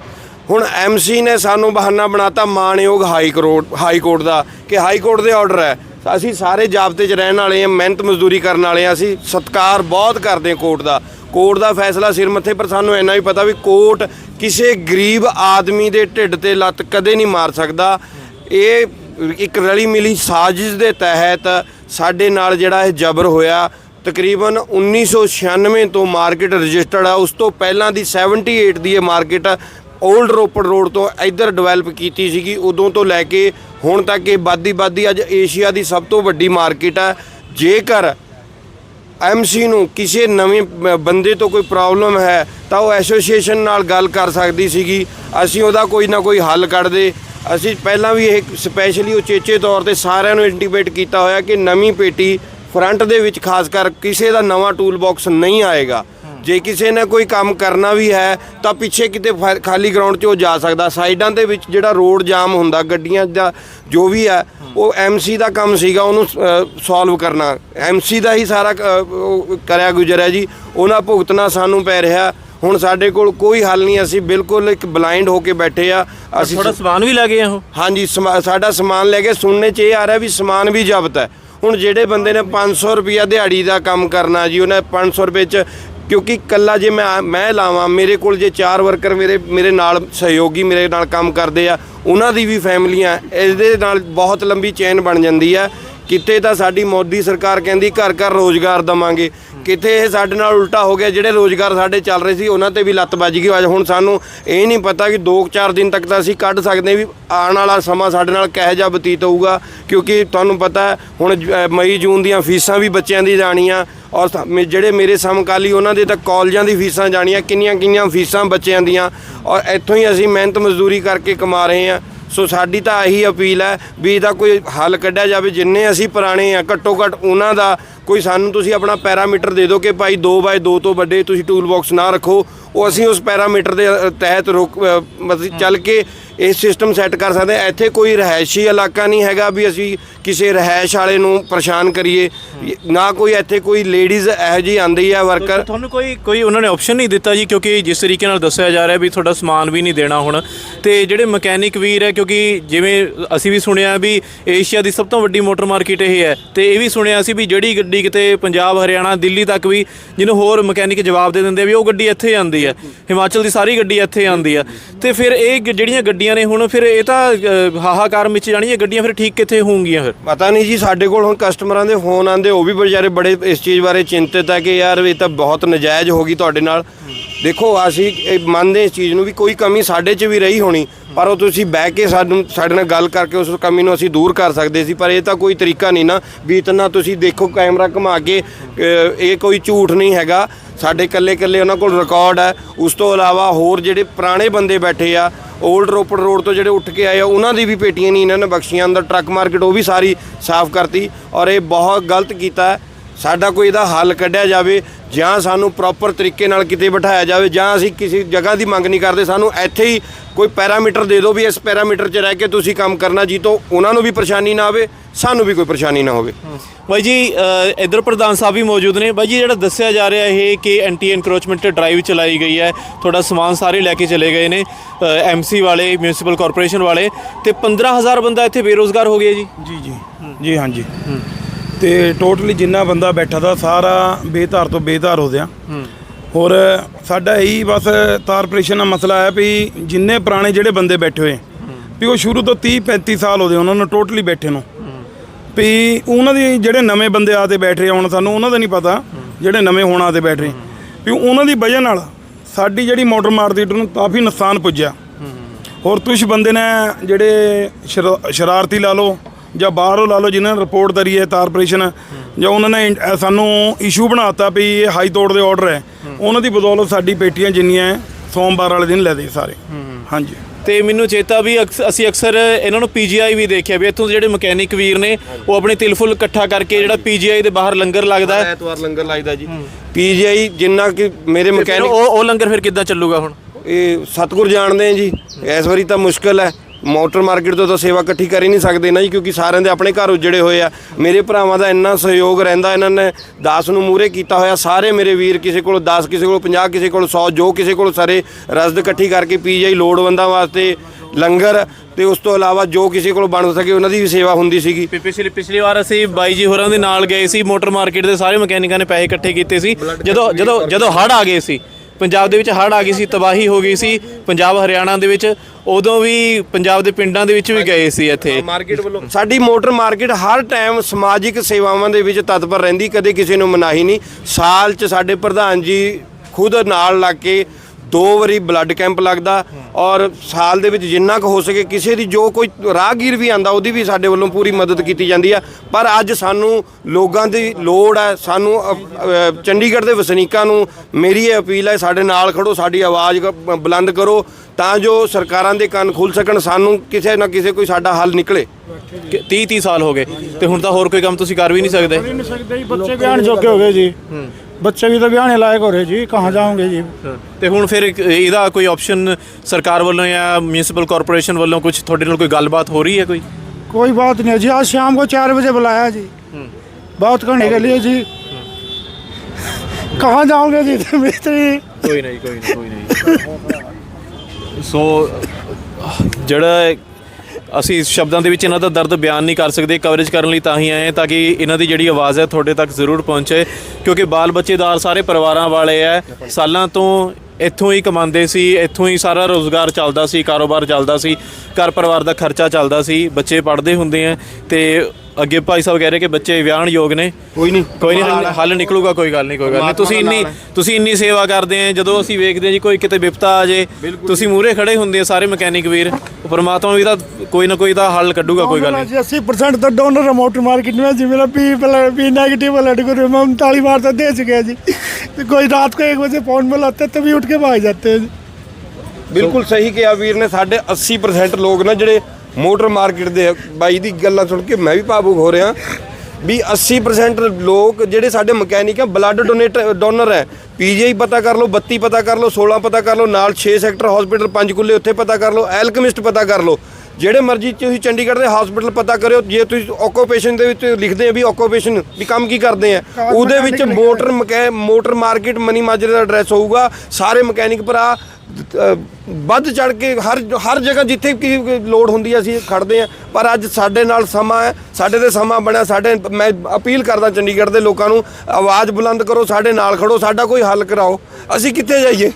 ਹੁਣ ਐਮਸੀ ਨੇ ਸਾਨੂੰ ਬਹਾਨਾ ਬਣਾਤਾ ਮਾਨਯੋਗ ਹਾਈ ਕੋਰਟ ਹਾਈ ਕੋਰਟ ਦਾ ਕਿ ਹਾਈ ਕੋਰਟ ਦੇ ਆਰਡਰ ਹੈ। ਅਸੀਂ ਸਾਰੇ ਜਾਬਤੇ 'ਚ ਰਹਿਣ ਵਾਲੇ ਹਾਂ, ਮਿਹਨਤ ਮਜ਼ਦੂਰੀ ਕਰਨ ਵਾਲੇ ਹਾਂ, ਅਸੀਂ ਸਤਿਕਾਰ ਬਹੁਤ ਕਰਦੇ ਹਾਂ ਕੋਰਟ ਦਾ। ਕੋਰਟ ਦਾ ਫੈਸਲਾ ਸਿਰ ਮੱਥੇ, ਪਰ ਸਾਨੂੰ ਇੰਨਾ ਵੀ ਪਤਾ ਵੀ ਕੋਰਟ ਕਿਸੇ ਗਰੀਬ ਆਦਮੀ ਦੇ ਢਿੱਡ ਤੇ ਲੱਤ ਕਦੇ ਨਹੀਂ ਮਾਰ ਸਕਦਾ। ਇਹ ਇੱਕ ਰਲੀ ਮਿਲੀ ਸਾਜ਼ਿਸ਼ ਦੇ ਤਹਿਤ ਸਾਡੇ ਨਾਲ ਜਿਹੜਾ ਇਹ ਜ਼ਬਰ ਹੋਇਆ, ਤਕਰੀਬਨ 1996 ਤੋਂ ਮਾਰਕੀਟ ਰਜਿਸਟਰਡ ਆ। ਉਸ ਤੋਂ ਪਹਿਲਾਂ ਦੀ 78 ਦੀ ਇਹ ਮਾਰਕੀਟ 올ਡ ਰੋਪੜ ਰੋਡ ਤੋਂ ਇੱਧਰ ਡਿਵੈਲਪ ਕੀਤੀ ਸੀਗੀ। ਉਦੋਂ ਤੋਂ ਲੈ ਕੇ ਹੁਣ ਤੱਕ ਇਹ ਬਾਦੀ ਬਾਦੀ ਅੱਜ ਏਸ਼ੀਆ ਦੀ ਸਭ ਤੋਂ ਵੱਡੀ ਮਾਰਕੀਟ ਹੈ ਜੇਕਰ ਐਮਸੀ ਨੂੰ ਕਿਸੇ ਨਵੇਂ ਬੰਦੇ ਤੋਂ ਕੋਈ ਪ੍ਰੋਬਲਮ ਹੈ, ਤਾਂ ਉਹ ਐਸੋਸੀਏਸ਼ਨ ਨਾਲ ਗੱਲ ਕਰ ਸਕਦੀ ਸੀਗੀ। ਅਸੀਂ ਉਹਦਾ ਕੋਈ ਨਾ ਕੋਈ ਹੱਲ ਕੱਢਦੇ ਅਸੀਂ ਪਹਿਲਾਂ ਵੀ ਇਹ ਸਪੈਸ਼ਲੀ ਉਚੇਚੇ ਤੌਰ ਤੇ ਸਾਰਿਆਂ ਨੂੰ ਇੰਟੀਮੇਟ ਕੀਤਾ ਹੋਇਆ ਕਿ ਨਵੀਂ ਪੇਟੀ ਫਰੰਟ ਦੇ ਵਿੱਚ ਖਾਸ ਕਰ ਕਿਸੇ ਦਾ ਨਵਾਂ ਟੂਲ ਬਾਕਸ ਨਹੀਂ ਆਏਗਾ। ਜੇ ਕਿਸੇ ਨੇ ਕੋਈ ਕੰਮ ਕਰਨਾ ਵੀ ਹੈ ਤਾਂ ਪਿੱਛੇ ਕਿਤੇ ਫਾ- ਖਾਲੀ ਗਰਾਊਂਡ 'ਚ ਉਹ ਜਾ ਸਕਦਾ। ਸਾਈਡਾਂ ਦੇ ਵਿੱਚ ਜਿਹੜਾ ਰੋਡ ਜਾਮ ਹੁੰਦਾ ਗੱਡੀਆਂ ਦਾ ਜੋ ਵੀ ਹੈ ਉਹ ਐਮਸੀ ਦਾ ਕੰਮ ਸੀਗਾ ਉਹਨੂੰ ਸੋਲਵ ਕਰਨਾ। ਐਮਸੀ ਦਾ ਹੀ ਸਾਰਾ ਉਹ ਕਰਿਆ ਗੁਜ਼ਰਿਆ ਜੀ। ਉਹਨਾਂ ਭੁਗਤਣਾ ਸਾਨੂੰ ਪੈ ਰਿਹਾ। ਹੁਣ ਸਾਡੇ ਕੋਲ ਕੋਈ ਹੱਲ ਨਹੀਂ ਅਸੀਂ ਬਿਲਕੁਲ ਇੱਕ ਬਲਾਈਂਡ ਹੋ ਕੇ ਬੈਠੇ ਆ। ਅਸੀਂ ਥੋੜਾ ਸਮਾਨ ਵੀ ਲੈ ਗਏ ਆ ਉਹ? ਹਾਂਜੀ ਸਮਾ- ਸਾਡਾ ਸਮਾਨ ਲੈ ਕੇ ਸੁਣਨੇ 'ਚ ਇਹ ਆ ਰਿਹਾ ਵੀ ਸਮਾਨ ਵੀ ਜ਼ਬਤ ਹੈ। ਹੁਣ ਜਿਹੜੇ ਬੰਦੇ ਨੇ 500 ਰੁਪਿਆ ਦਿਹਾੜੀ ਦਾ ਕੰਮ ਕਰਨਾ ਜੀ ਉਹਨੇ 500 ਰੁਪਏ 'ਚ ਕਿਉਂਕਿ ਇਕੱਲਾ ਜੇ ਮੈਂ ਮੈਂ ਲਾਵਾਂ, ਮੇਰੇ ਕੋਲ ਜੇ ਚਾਰ ਵਰਕਰ ਮੇਰੇ ਮੇਰੇ ਨਾਲ ਸਹਿਯੋਗੀ ਮੇਰੇ ਨਾਲ ਕੰਮ ਕਰਦੇ ਆ, ਉਹਨਾਂ ਦੀ ਵੀ ਫੈਮਲੀਆਂ ਇਸ ਦੇ ਨਾਲ ਬਹੁਤ ਲੰਬੀ ਚੇਨ ਬਣ ਜਾਂਦੀ ਹੈ ਕਿਤੇ ਤਾਂ ਸਾਡੀ ਮੋਦੀ ਸਰਕਾਰ ਕਹਿੰਦੀ ਘਰ ਘਰ ਰੋਜ਼ਗਾਰ ਦਵਾਂਗੇ। ਕਿਤੇ ਇਹ ਸਾਡੇ ਨਾਲ ਉਲਟਾ ਹੋ ਗਿਆ, ਜਿਹੜੇ ਰੋਜ਼ਗਾਰ ਸਾਡੇ ਚੱਲ ਰਹੇ ਸੀ, ਉਹਨਾਂ ਤੇ ਵੀ ਲੱਤ ਵੱਜ ਗਈ। ਅੱਜ ਹੁਣ ਸਾਨੂੰ ਇਹ ਨਹੀਂ ਪਤਾ ਕਿ 2-4 ਦਿਨ ਤੱਕ ਤਾਂ ਅਸੀਂ ਕੱਢ ਸਕਦੇ ਵੀ ਆਉਣ ਵਾਲਾ ਸਮਾਂ ਸਾਡੇ ਨਾਲ ਕਿਹੋ ਜਿਹਾ ਬਤੀਤ ਹੋਊਗਾ। ਕਿਉਂਕਿ ਤੁਹਾਨੂੰ ਪਤਾ ਹੁਣ ਮਈ, ਜੂਨ ਦੀਆਂ ਫੀਸਾਂ ਵੀ ਬੱਚਿਆਂ ਦੀ ਜਾਣੀਆਂ ਔਰ ਜਿਹੜੇ ਮੇਰੇ ਸਮਕਾਲੀ ਉਹਨਾਂ ਦੇ ਤਾਂ ਕਾਲਜਾਂ ਦੀ ਫੀਸਾਂ ਜਾਣੀਆਂ ਕਿੰਨੀਆਂ ਕਿੰਨੀਆਂ ਫੀਸਾਂ ਬੱਚਿਆਂ ਦੀਆਂ। ਔਰ ਇੱਥੋਂ ਹੀ ਅਸੀਂ ਮਿਹਨਤ ਮਜ਼ਦੂਰੀ ਕਰਕੇ ਕਮਾ ਰਹੇ ਹਾਂ। ਸੋ ਸਾਡੀ ਤਾਂ ਇਹੀ ਅਪੀਲ ਹੈ ਵੀ ਇਹਦਾ ਕੋਈ ਹੱਲ ਕੱਢਿਆ ਜਾਵੇ, ਜਿੰਨੇ ਅਸੀਂ ਪੁਰਾਣੇ ਆ, ਘੱਟੋ ਘੱਟ ਉਹਨਾਂ ਦਾ ਕੋਈ ਸਾਨੂੰ ਤੁਸੀਂ ਆਪਣਾ ਪੈਰਾਮੀਟਰ ਦੇ ਦਿਓ ਕਿ ਭਾਈ 2x2 ਤੋਂ ਵੱਡੇ ਤੁਸੀਂ ਟੂਲ ਬਾਕਸ ਨਾ ਰੱਖੋ। ਉਹ ਅਸੀਂ ਉਸ ਪੈਰਾਮੀਟਰ ਦੇ ਤਹਿਤ ਰੁਕ ਮਤਲਬ ਚੱਲ ਕੇ ਇਹ ਸਿਸਟਮ ਸੈੱਟ ਕਰ ਸਕਦੇ ਇੱਥੇ ਕੋਈ ਰਹਿائشੀ ਇਲਾਕਾ ਨਹੀਂ ਹੈਗਾ ਵੀ ਅਸੀਂ ਕਿਸੇ ਰਹਿائش ਵਾਲੇ ਨੂੰ ਪਰੇਸ਼ਾਨ ਕਰੀਏ। ਨਾ ਕੋਈ ਇੱਥੇ ਕੋਈ ਲੇਡੀਜ਼ ਇਹੋ ਜੀ ਆਂਦੀ ਹੈ ਵਰਕਰ ਤੁਹਾਨੂੰ ਕੋਈ ਕੋਈ ਉਹਨਾਂ ਨੇ ਆਪਸ਼ਨ ਨਹੀਂ ਦਿੱਤਾ ਜੀ? ਕਿਉਂਕਿ ਜਿਸ ਤਰੀਕੇ ਨਾਲ ਦੱਸਿਆ ਜਾ ਰਿਹਾ ਵੀ ਤੁਹਾਡਾ ਸਮਾਨ ਵੀ ਨਹੀਂ ਦੇਣਾ ਹੁਣ। ਤੇ ਜਿਹੜੇ ਮਕੈਨਿਕ ਵੀਰ ਹੈ, ਕਿਉਂਕਿ ਜਿਵੇਂ ਅਸੀਂ ਵੀ ਸੁਣਿਆ ਵੀ ਏਸ਼ੀਆ ਦੀ ਸਭ ਤੋਂ ਵੱਡੀ ਮੋਟਰ ਮਾਰਕੀਟ ਇਹ ਹੈ। ਤੇ ਇਹ ਵੀ ਸੁਣਿਆ ਸੀ ਵੀ ਜਿਹੜੀ ਗੱਡੀ ਕਿਤੇ ਪੰਜਾਬ, ਹਰਿਆਣਾ, ਦਿੱਲੀ ਤੱਕ ਵੀ ਜਿਹਨੂੰ ਹੋਰ ਮਕੈਨਿਕ ਜਵਾਬ ਦੇ ਦਿੰਦੇ ਵੀ ਉਹ ਗੱਡੀ ਇੱਥੇ ਆਂਦੀ ਆਉਂਦੀ ਹੈ ਹਿਮਾਚਲ ਦੀ ਸਾਰੀ ਗੱਡੀ ਇੱਥੇ ਆਉਂਦੀ ਆ। ਤੇ ਫਿਰ ਇਹ ਗ- ਜਿਹੜੀਆਂ ਗੱਡੀਆਂ ਨੇ ਹੁਣ ਫਿਰ ਇਹ ਤਾਂ ਅ, ਹਾਹਾਕਾਰ ਵਿੱਚ ਜਾਣੀ ਇਹ ਗੱਡੀਆਂ ਫਿਰ ਠੀਕ ਕਿੱਥੇ ਹੋਣਗੀਆਂ ਫਿਰ? ਪਤਾ ਨਹੀਂ ਜੀ ਸਾਡੇ ਕੋਲ ਹੁਣ ਕਸਟਮਰਾਂ ਦੇ ਫੋਨ ਆਉਂਦੇ ਉਹ ਵੀ ਵਿਚਾਰੇ ਬੜੇ ਇਸ ਚੀਜ਼ ਬਾਰੇ ਚਿੰਤਿਤ ਹੈ ਕਿ ਯਾਰ ਇਹ ਤਾਂ ਬਹੁਤ ਨਜਾਇਜ਼ ਹੋ ਗਈ ਤੁਹਾਡੇ ਨਾਲ। ਦੇਖੋ ਅਸੀਂ ਇਹ ਮੰਨਦੇ ਇਸ ਚੀਜ਼ ਨੂੰ ਵੀ ਕੋਈ ਕਮੀ ਸਾਡੇ 'ਚ ਵੀ ਰਹੀ ਹੋਣੀ ਪਰ ਉਹ ਤੁਸੀਂ ਬਹਿ ਕੇ ਸਾਨੂੰ ਸਾਡੇ ਨਾਲ ਗੱਲ ਕਰਕੇ ਉਸ ਕਮੀ ਨੂੰ ਅਸੀਂ ਦੂਰ ਕਰ ਸਕਦੇ ਸੀ। ਪਰ ਇਹ ਤਾਂ ਕੋਈ ਤਰੀਕਾ ਨਹੀਂ ਨਾ ਵੀ ਇਤਨਾ ਤੁਸੀਂ ਦੇਖੋ ਕੈਮਰਾ ਘੁਮਾ ਕੇ ਅ, ਇਹ ਕੋਈ ਝੂਠ ਨਹੀਂ ਹੈਗਾ। ਸਾਡੇ ਇਕੱਲੇ ਇਕੱਲੇ ਉਹਨਾਂ ਕੋਲ ਰਿਕਾਰਡ ਹੈ। ਉਸ ਤੋਂ ਇਲਾਵਾ ਹੋਰ ਜਿਹੜੇ ਪੁਰਾਣੇ ਬੰਦੇ ਬੈਠੇ ਆ 올ਡ ਰੋਪੜ ਰੋਡ ਤੋਂ ਜਿਹੜੇ ਉੱਠ ਕੇ ਆਏ ਆ, ਉਹਨਾਂ ਦੀ ਵੀ ਪੇਟੀਆਂ ਨਹੀਂ ਇਹਨਾਂ ਨੇ ਬਖਸ਼ੀਆਂ। ਅੰਦਰ ਟਰੱਕ ਮਾਰਕੀਟ ਉਹ ਵੀ ਸਾਰੀ ਸਾਫ਼ ਕਰਤੀ ਔਰ ਇਹ ਬਹੁਤ ਗਲਤ ਕੀਤਾ ਸਾਡਾ ਕੋਈ ਇਹਦਾ ਹੱਲ ਕੱਢਿਆ ਜਾਵੇ ਜਾਂ ਸਾਨੂੰ ਪ੍ਰੋਪਰ ਤਰੀਕੇ ਨਾਲ ਕਿਤੇ ਬਿਠਾਇਆ ਜਾਵੇ ਜਾਂ ਅਸੀਂ ਕਿਸੇ ਜਗ੍ਹਾ ਦੀ ਮੰਗ ਨਹੀਂ ਕਰਦੇ ਸਾਨੂੰ ਇੱਥੇ ਹੀ ਕੋਈ ਪੈਰਾਮੀਟਰ ਦੇ ਦਿਓ ਵੀ ਇਸ ਪੈਰਾਮੀਟਰ 'ਚ ਰਹਿ ਕੇ ਤੁਸੀਂ ਕੰਮ ਕਰਨਾ ਜੀ ਤੋਂ ਉਹਨਾਂ ਨੂੰ ਵੀ ਪਰੇਸ਼ਾਨੀ ਨਾ ਆਵੇ ਸਾਨੂੰ ਵੀ ਕੋਈ ਪਰੇਸ਼ਾਨੀ ਨਾ ਹੋਵੇ। ਬਾਈ ਜੀ ਇੱਧਰ ਪ੍ਰਧਾਨ ਸਾਹਿਬ ਵੀ ਮੌਜੂਦ ਨੇ। ਬਾਈ ਜੀ ਜਿਹੜਾ ਦੱਸਿਆ ਜਾ ਰਿਹਾ ਇਹ ਕਿ ਐਂਟੀ ਐਨਕਰੋਚਮੈਂਟ ਡਰਾਈਵ ਚਲਾਈ ਗਈ ਹੈ ਤੁਹਾਡਾ ਸਮਾਨ ਸਾਰੇ ਲੈ ਕੇ ਚਲੇ ਗਏ ਨੇ ਐਮਸੀ ਵਾਲੇ ਮਿਊਨਿਸਪਲ ਕਾਰਪੋਰੇਸ਼ਨ ਵਾਲੇ ਤੇ 15000 ਬੰਦਾ ਇੱਥੇ ਬੇਰੋਜ਼ਗਾਰ ਹੋ ਗਿਆ ਜੀ। ਜੀ ਜੀ। ਜੀ ਹਾਂਜੀ। ਤੇ ਟੋਟਲੀ ਜਿੰਨਾ ਬੰਦਾ ਬੈਠਾ ਦਾ ਸਾਰਾ ਬੇਧਾਰ ਤੋਂ ਬੇਧਾਰ ਹੋ ਗਿਆ ਹੋਰ ਸਾਡਾ ਇਹੀ ਬਸ ਕਾਰਪੋਰੇਸ਼ਨ ਦਾ ਮਸਲਾ ਹੈ ਵੀ ਜਿੰਨੇ ਪੁਰਾਣੇ ਜਿਹੜੇ ਬੰਦੇ ਬੈਠੇ ਹੋਏ ਵੀ ਉਹ ਸ਼ੁਰੂ ਤੋਂ 30 35 ਸਾਲ ਹੋ ਗਏ ਉਹਨਾਂ ਨੂੰ ਟੋਟਲੀ ਬੈਠੇ ਨੂੰ। ਵੀ ਉਹਨਾਂ ਦੀ ਜਿਹੜੇ ਨਵੇਂ ਬੰਦੇ ਆ ਤੇ ਬੈਠ ਰਹੇ ਹੁਣ ਸਾਨੂੰ ਉਹਨਾਂ ਦਾ ਨਹੀਂ ਪਤਾ ਜਿਹੜੇ ਨਵੇਂ ਹੁਣ ਆ ਤੇ ਬੈਠ ਰਹੇ। ਵੀ ਉਹਨਾਂ ਦੀ ਵਜ੍ਹਾ ਨਾਲ ਸਾਡੀ ਜਿਹੜੀ ਮੋਟਰ ਮਾਰਕੀਟ ਨੂੰ ਕਾਫੀ ਨੁਕਸਾਨ ਪੁੱਜਿਆ। ਹੋਰ ਕੁਝ ਬੰਦੇ ਨੇ ਜਿਹੜੇ ਸ਼ਰਾ- ਸ਼ਰਾਰਤੀ ਲਾ ਲਓ ਜਾਂ ਬਾਹਰੋਂ ਲਾ ਲਓ ਜਿਨ੍ਹਾਂ ਨੇ ਰਿਪੋਰਟ ਕਰੀ ਹੈ ਕਾਰਪੋਰੇਸ਼ਨ ਜਾਂ ਉਹਨਾਂ ਨੇ ਇਨ- ਸਾਨੂੰ ਇਸ਼ੂ ਬਣਾਤਾ ਵੀ ਇਹ ਹਾਈ ਕੋਰਟ ਦੇ ਆਰਡਰ ਹੈ। ਉਹਨਾਂ ਦੀ ਬਦੌਲਤ ਸਾਡੀ ਪੇਟੀਆਂ ਜਿੰਨੀਆਂ ਹੈ, ਸੋਮਵਾਰ ਵਾਲੇ ਦਿਨ ਲੈ ਦੇ ਸਾਰੇ। ਹਾਂਜੀ। ਤੇ ਮੈਨੂੰ ਚੇਤਾ ਵੀ ਅਕਸ- ਅਸੀਂ ਅਕਸਰ ਇਹਨਾਂ ਨੂੰ ਪੀਜੀਆਈ ਵੀ ਦੇਖਿਆ ਵੀ ਇੱਥੋਂ ਦੇ ਜਿਹੜੇ ਮਕੈਨਿਕ ਵੀਰ ਨੇ ਉਹ ਆਪਣੇ ਤਿਲਫੁਲ ਇਕੱਠਾ ਕਰਕੇ ਜਿਹੜਾ ਪੀਜੀਆਈ ਦੇ ਬਾਹਰ ਲੰਗਰ ਲੱਗਦਾ ਹੈ। ਐਤਵਾਰ ਲੰਗਰ ਲਾਈਦਾ ਜੀ। ਪੀਜੀਆਈ ਜਿੰਨਾ ਕਿ ਮੇਰੇ ਫਿਰ ਮਕੈਨਿਕ ਉਹ ਉਹ ਲੰਗਰ ਫਿਰ ਕਿੱਦਾਂ ਚੱਲੂਗਾ ਹੁਣ? ਇਹ ਸਤਿਗੁਰ ਜਾਣਦੇ ਆ ਜੀ। ਇਸ ਵਾਰੀ ਤਾਂ ਮੁਸ਼ਕਲ ਹੈ। ਮੋਟਰ ਮਾਰਕੀਟ ਤੋਂ ਤਾਂ ਸੇਵਾ ਇਕੱਠੀ ਕਰ ਹੀ ਨਹੀਂ ਸਕਦੇ ਨਾ ਜੀ ਕਿਉਂਕਿ ਸਾਰਿਆਂ ਦੇ ਆਪਣੇ ਘਰ ਉਜੜੇ ਹੋਏ ਆ। ਮੇਰੇ ਭਰਾਵਾਂ ਦਾ ਇੰਨਾ ਸਹਿਯੋਗ ਰਹਿੰਦਾ ਇਹਨਾਂ ਨੇ 10 ਨੂੰ ਮੂਰੇ ਕੀਤਾ ਹੋਇਆ। ਸਾਰੇ ਮੇਰੇ ਵੀਰ ਕਿਸੇ ਕੋਲ 10 ਕਿਸੇ ਕੋਲ 50 ਕਿਸੇ ਕੋਲ 100 ਜੋ ਕਿਸੇ ਕੋਲ ਸਾਰੇ ਰਸਦ ਇਕੱਠੀ ਕਰਕੇ ਪੀਜੀਆਈ ਲੋੜਵੰਦਾਂ ਵਾਸਤੇ ਲੰਗਰ ਤੇ ਉਸ ਤੋਂ ਇਲਾਵਾ ਜੋ ਕਿਸੇ ਕੋਲ ਬਣ ਸਕੇ ਉਹਨਾਂ ਦੀ ਵੀ ਸੇਵਾ ਹੁੰਦੀ ਸੀਗੀ। ਪਿ- ਪਿਛਲੀ ਪਿਛਲੀ ਵਾਰ ਅਸੀਂ ਬਾਈ ਜੀ ਹੋਰਾਂ ਦੇ ਨਾਲ ਗਏ ਸੀ ਮੋਟਰ ਮਾਰਕੀਟ ਦੇ ਸਾਰੇ ਮਕੈਨਿਕਾਂ ਨੇ ਪੈਸੇ ਇਕੱਠੇ ਕੀਤੇ ਸੀ। ਜਦੋਂ ਜਦੋਂ ਜਦੋਂ ਹੜ੍ਹ ਆ ਗਏ ਸੀ ਪੰਜਾਬ ਦੇ ਵਿੱਚ ਹੜ੍ਹ ਆ ਗਈ ਸੀ ਤਬਾਹੀ ਹੋ ਗਈ ਸੀ ਪੰਜਾਬ ਹਰਿਆਣਾ ਦੇ ਵਿੱਚ ਉਦੋਂ ਵੀ ਪੰਜਾਬ ਦੇ ਪਿੰਡਾਂ ਦੇ ਵਿੱਚ ਵੀ ਗਏ ਸੀ ਇੱਥੇ। ਮਾਰਕੀਟ ਵੱਲੋਂ। ਸਾਡੀ ਮੋਟਰ ਮਾਰਕੀਟ ਹਰ ਟਾਈਮ ਸਮਾਜਿਕ ਸੇਵਾਵਾਂ ਦੇ ਵਿੱਚ ਤਤਪਰ ਰਹਿੰਦੀ ਕਦੇ ਕਿਸੇ ਨੂੰ ਮਨਾਹੀ ਨਹੀਂ। ਸਾਲ 'ਚ ਸਾਡੇ ਪ੍ਰਧਾਨ ਜੀ ਖੁਦ ਨਾਲ ਲੱਗ ਕੇ ਦੋ ਵਾਰੀ ਬਲੱਡ ਕੈਂਪ ਲੱਗਦਾ ਔਰ ਸਾਲ ਦੇ ਵਿੱਚ ਜਿੰਨਾ ਕੁ ਹੋ ਸਕੇ ਕਿਸੇ ਦੀ ਜੋ ਕੋਈ ਰਾਹਗੀਰ ਵੀ ਆਂਦਾ ਉਹਦੀ ਵੀ ਸਾਡੇ ਵੱਲੋਂ ਪੂਰੀ ਮਦਦ ਕੀਤੀ ਜਾਂਦੀ ਆ। ਪਰ ਅੱਜ ਸਾਨੂੰ ਲੋਕਾਂ ਦੀ ਲੋੜ ਹੈ ਸਾਨੂੰ ਚੰਡੀਗੜ੍ਹ ਦੇ ਵਸਨੀਕਾਂ ਨੂੰ ਮੇਰੀ ਇਹ ਅਪੀਲ ਹੈ ਸਾਡੇ ਨਾਲ ਖੜੋ ਸਾਡੀ ਆਵਾਜ਼ ਬੁਲੰਦ ਕਰੋ ਤਾਂ ਜੋ ਸਰਕਾਰਾਂ ਦੇ ਕੰਨ ਖੁੱਲ ਸਕਣ ਸਾਨੂੰ ਕਿਸੇ ਨਾ ਕਿਸੇ ਕੋਈ ਸਾਡਾ ਹੱਲ ਨਿਕਲੇ। 30 30 ਸਾਲ ਹੋ ਗਏ ਤੇ ਹੁਣ ਤਾਂ ਹੋਰ ਕੋਈ ਕੰਮ ਤੁਸੀਂ ਕਰ ਵੀ ਨਹੀਂ ਸਕਦੇ। ਬੱਚੇ ਬਿਆਨ ਜੋਗੇ ਹੋ ਗਏ ਜੀ। बच्चे भी तो बयाने लायक हो रहे जी कहाँ जाओगे जी ਤੇ ਹੁਣ ਫਿਰ ਇੱਕ ਇਹਦਾ ਕੋਈ ਆਪਸ਼ਨ ਸਰਕਾਰ ਵੱਲੋਂ ਜਾਂ ਮਿਊਨਿਸਪਲ ਕਾਰਪੋਰੇਸ਼ਨ ਵੱਲੋਂ ਕੁਝ ਤੁਹਾਡੇ ਨਾਲ ਕੋਈ ਗੱਲਬਾਤ ਹੋ ਰਹੀ ਹੈ ਕੋਈ कोई बात नहीं है जी आज शाम को चार बजे बुलाया जी बात करने के लिए जी कहाँ जाओगे जी मिस्त्री ਕੋਈ ਨਹੀਂ ਕੋਈ ਨਹੀਂ ਕੋਈ ਨਹੀਂ ਸੋ ਜਿਹੜਾ ਅਸੀਂ ਸ਼ਬਦਾਂ ਦੇ ਵਿੱਚ ਇਹਨਾਂ ਦਾ ਦਰਦ ਬਿਆਨ ਨਹੀਂ ਕਰ ਸਕਦੇ ਕਵਰੇਜ ਕਰਨ ਲਈ ਤਾਂ ਹੀ ਆਏ ਹਾਂ ਤਾਂ ਕਿ ਇਹਨਾਂ ਦੀ ਜਿਹੜੀ ਆਵਾਜ਼ ਹੈ ਤੁਹਾਡੇ ਤੱਕ ਜ਼ਰੂਰ ਪਹੁੰਚੇ, ਕਿਉਂਕਿ ਬਾਲ ਬੱਚੇਦਾਰ ਸਾਰੇ ਪਰਿਵਾਰਾਂ ਵਾਲੇ ਹੈ। ਸਾਲਾਂ ਤੋਂ ਇੱਥੋਂ ਹੀ ਕਮਾਉਂਦੇ ਸੀ ਇੱਥੋਂ ਹੀ ਸਾਰਾ ਰੋਜ਼ਗਾਰ ਚੱਲਦਾ ਸੀ ਕਾਰੋਬਾਰ ਚੱਲਦਾ ਸੀ ਘਰ ਪਰਿਵਾਰ ਦਾ ਖਰਚਾ ਚੱਲਦਾ ਸੀ ਬੱਚੇ ਪੜ੍ਹਦੇ ਹੁੰਦੇ ਆ ਤੇ ਅੱਗੇ ਭਾਈ ਸਾਹਿਬ ਕਹਿ ਰਹੇ ਕਿ ਬੱਚੇ ਵਿਆਹਣ ਯੋਗ ਨੇ ਕੋਈ ਨਹੀਂ ਕੋਈ ਨਹੀਂ ਹੱਲ- ਹੱਲ ਨਿਕਲੂਗਾ ਕੋਈ ਗੱਲ ਨਹੀਂ ਕੋਈ ਗੱਲ ਨਹੀਂ ਤੁਸੀਂ ਇੰਨੀ ਤੁਸੀਂ ਇੰਨੀ ਸੇਵਾ ਕਰਦੇ ਆ ਜਦੋਂ ਅਸੀਂ ਵੇਖਦੇ ਹਾਂ ਜੀ ਕੋਈ ਕਿਤੇ ਵਿਪਤਾ ਆ ਜੇ ਤੁਸੀਂ ਮੂਹਰੇ ਖੜੇ ਹੁੰਦੇ ਆ ਸਾਰੇ ਮਕੈਨਿਕ ਵੀਰ ਉਹ ਪ੍ਰਮਾਤਮਾ ਵੀ ਤਾਂ ਕੋਈ ਨਾ ਕੋਈ ਤਾਂ ਹੱਲ ਕੱਢੂਗਾ ਕੋਈ ਗੱਲ ਨਹੀਂ जी अस्सी परसेंट तो डोनर है मोटर मार्केट में जी मेरा P B negative blood group में उनतालीस बार तो दे चुके हैं जी तो कोई रात को एक बजे फोन में लाते हैं, तभी उठ के भाग जाते हैं जी ਬਿਲਕੁਲ ਸਹੀ ਕਿਹਾ ਵੀਰ ਨੇ ਸਾਡੇ 80% ਲੋਕ ਨਾ ਜਿਹੜੇ ਮੋਟਰ ਮਾਰਕੀਟ ਦੇ ਆ, ਬਾਈ ਦੀ ਗੱਲਾਂ ਸੁਣ ਕੇ ਮੈਂ ਵੀ ਭਾਵੁਕ ਹੋ ਰਿਹਾ ਵੀ 80% ਲੋਕ ਜਿਹੜੇ ਸਾਡੇ ਮਕੈਨਿਕ ਆ ਬਲੱਡ ਡੋਨੇਟ ਡੋਨਰ ਹੈ ਪੀਜੀਆਈ ਪਤਾ ਕਰ ਲਓ 32 ਪਤਾ ਕਰ ਲਓ 16 ਪਤਾ ਕਰ ਲਓ ਨਾਲ 6 ਸੈਕਟਰ ਹਸਪੀਟਲ ਪੰਜਕੁੱਲੇ ਉੱਥੇ ਪਤਾ ਕਰ ਲਓ ਐਲਕਮਿਸਟ ਪਤਾ ਕਰ ਲਓ ਜਿਹੜੇ ਮਰਜ਼ੀ ਤੁਸੀਂ ਚੰਡੀਗੜ੍ਹ ਦੇ ਹਸਪੀਟਲ ਪਤਾ ਕਰਿਓ ਜੇ ਤੁਸੀਂ ਓਕੂਪੇਸ਼ਨ ਦੇ ਵਿੱਚ ਲਿਖਦੇ ਆ ਵੀ ਓਕੂਪੇਸ਼ਨ ਵੀ ਕੰਮ ਕੀ ਕਰਦੇ ਆ ਉਹਦੇ ਵਿੱਚ ਮੋਟਰ ਮਕੈ ਮੋਟਰ ਮਾਰਕੀਟ ਮਨੀ ਮਾਜਰੇ ਦਾ ਐਡਰੈਸ ਹੋਊਗਾ ਸਾਰੇ ਮਕੈਨਿਕ ਭਰਾ ਵੱਧ ਚੜ ਕੇ ਹਰ ਹਰ ਜਗ੍ਹਾ ਜਿੱਥੇ ਕੀ ਲੋੜ ਹੁੰਦੀ ਹੈ ਅਸੀਂ ਖੜਦੇ ਆ ਪਰ ਅੱਜ ਸਾਡੇ ਨਾਲ ਸਮਾਂ ਹੈ ਸਾਡੇ ਤੇ ਸਮਾਂ ਬਣਿਆ ਸਾਡੇ ਮੈਂ ਅਪੀਲ ਕਰਦਾ ਚੰਡੀਗੜ੍ਹ ਦੇ ਲੋਕਾਂ ਨੂੰ ਆਵਾਜ਼ ਬੁਲੰਦ ਕਰੋ ਸਾਡੇ ਨਾਲ ਖੜੋ ਸਾਡਾ ਕੋਈ ਹੱਲ ਕਰਾਓ ਅਸੀਂ ਕਿੱਥੇ ਜਾਈਏ?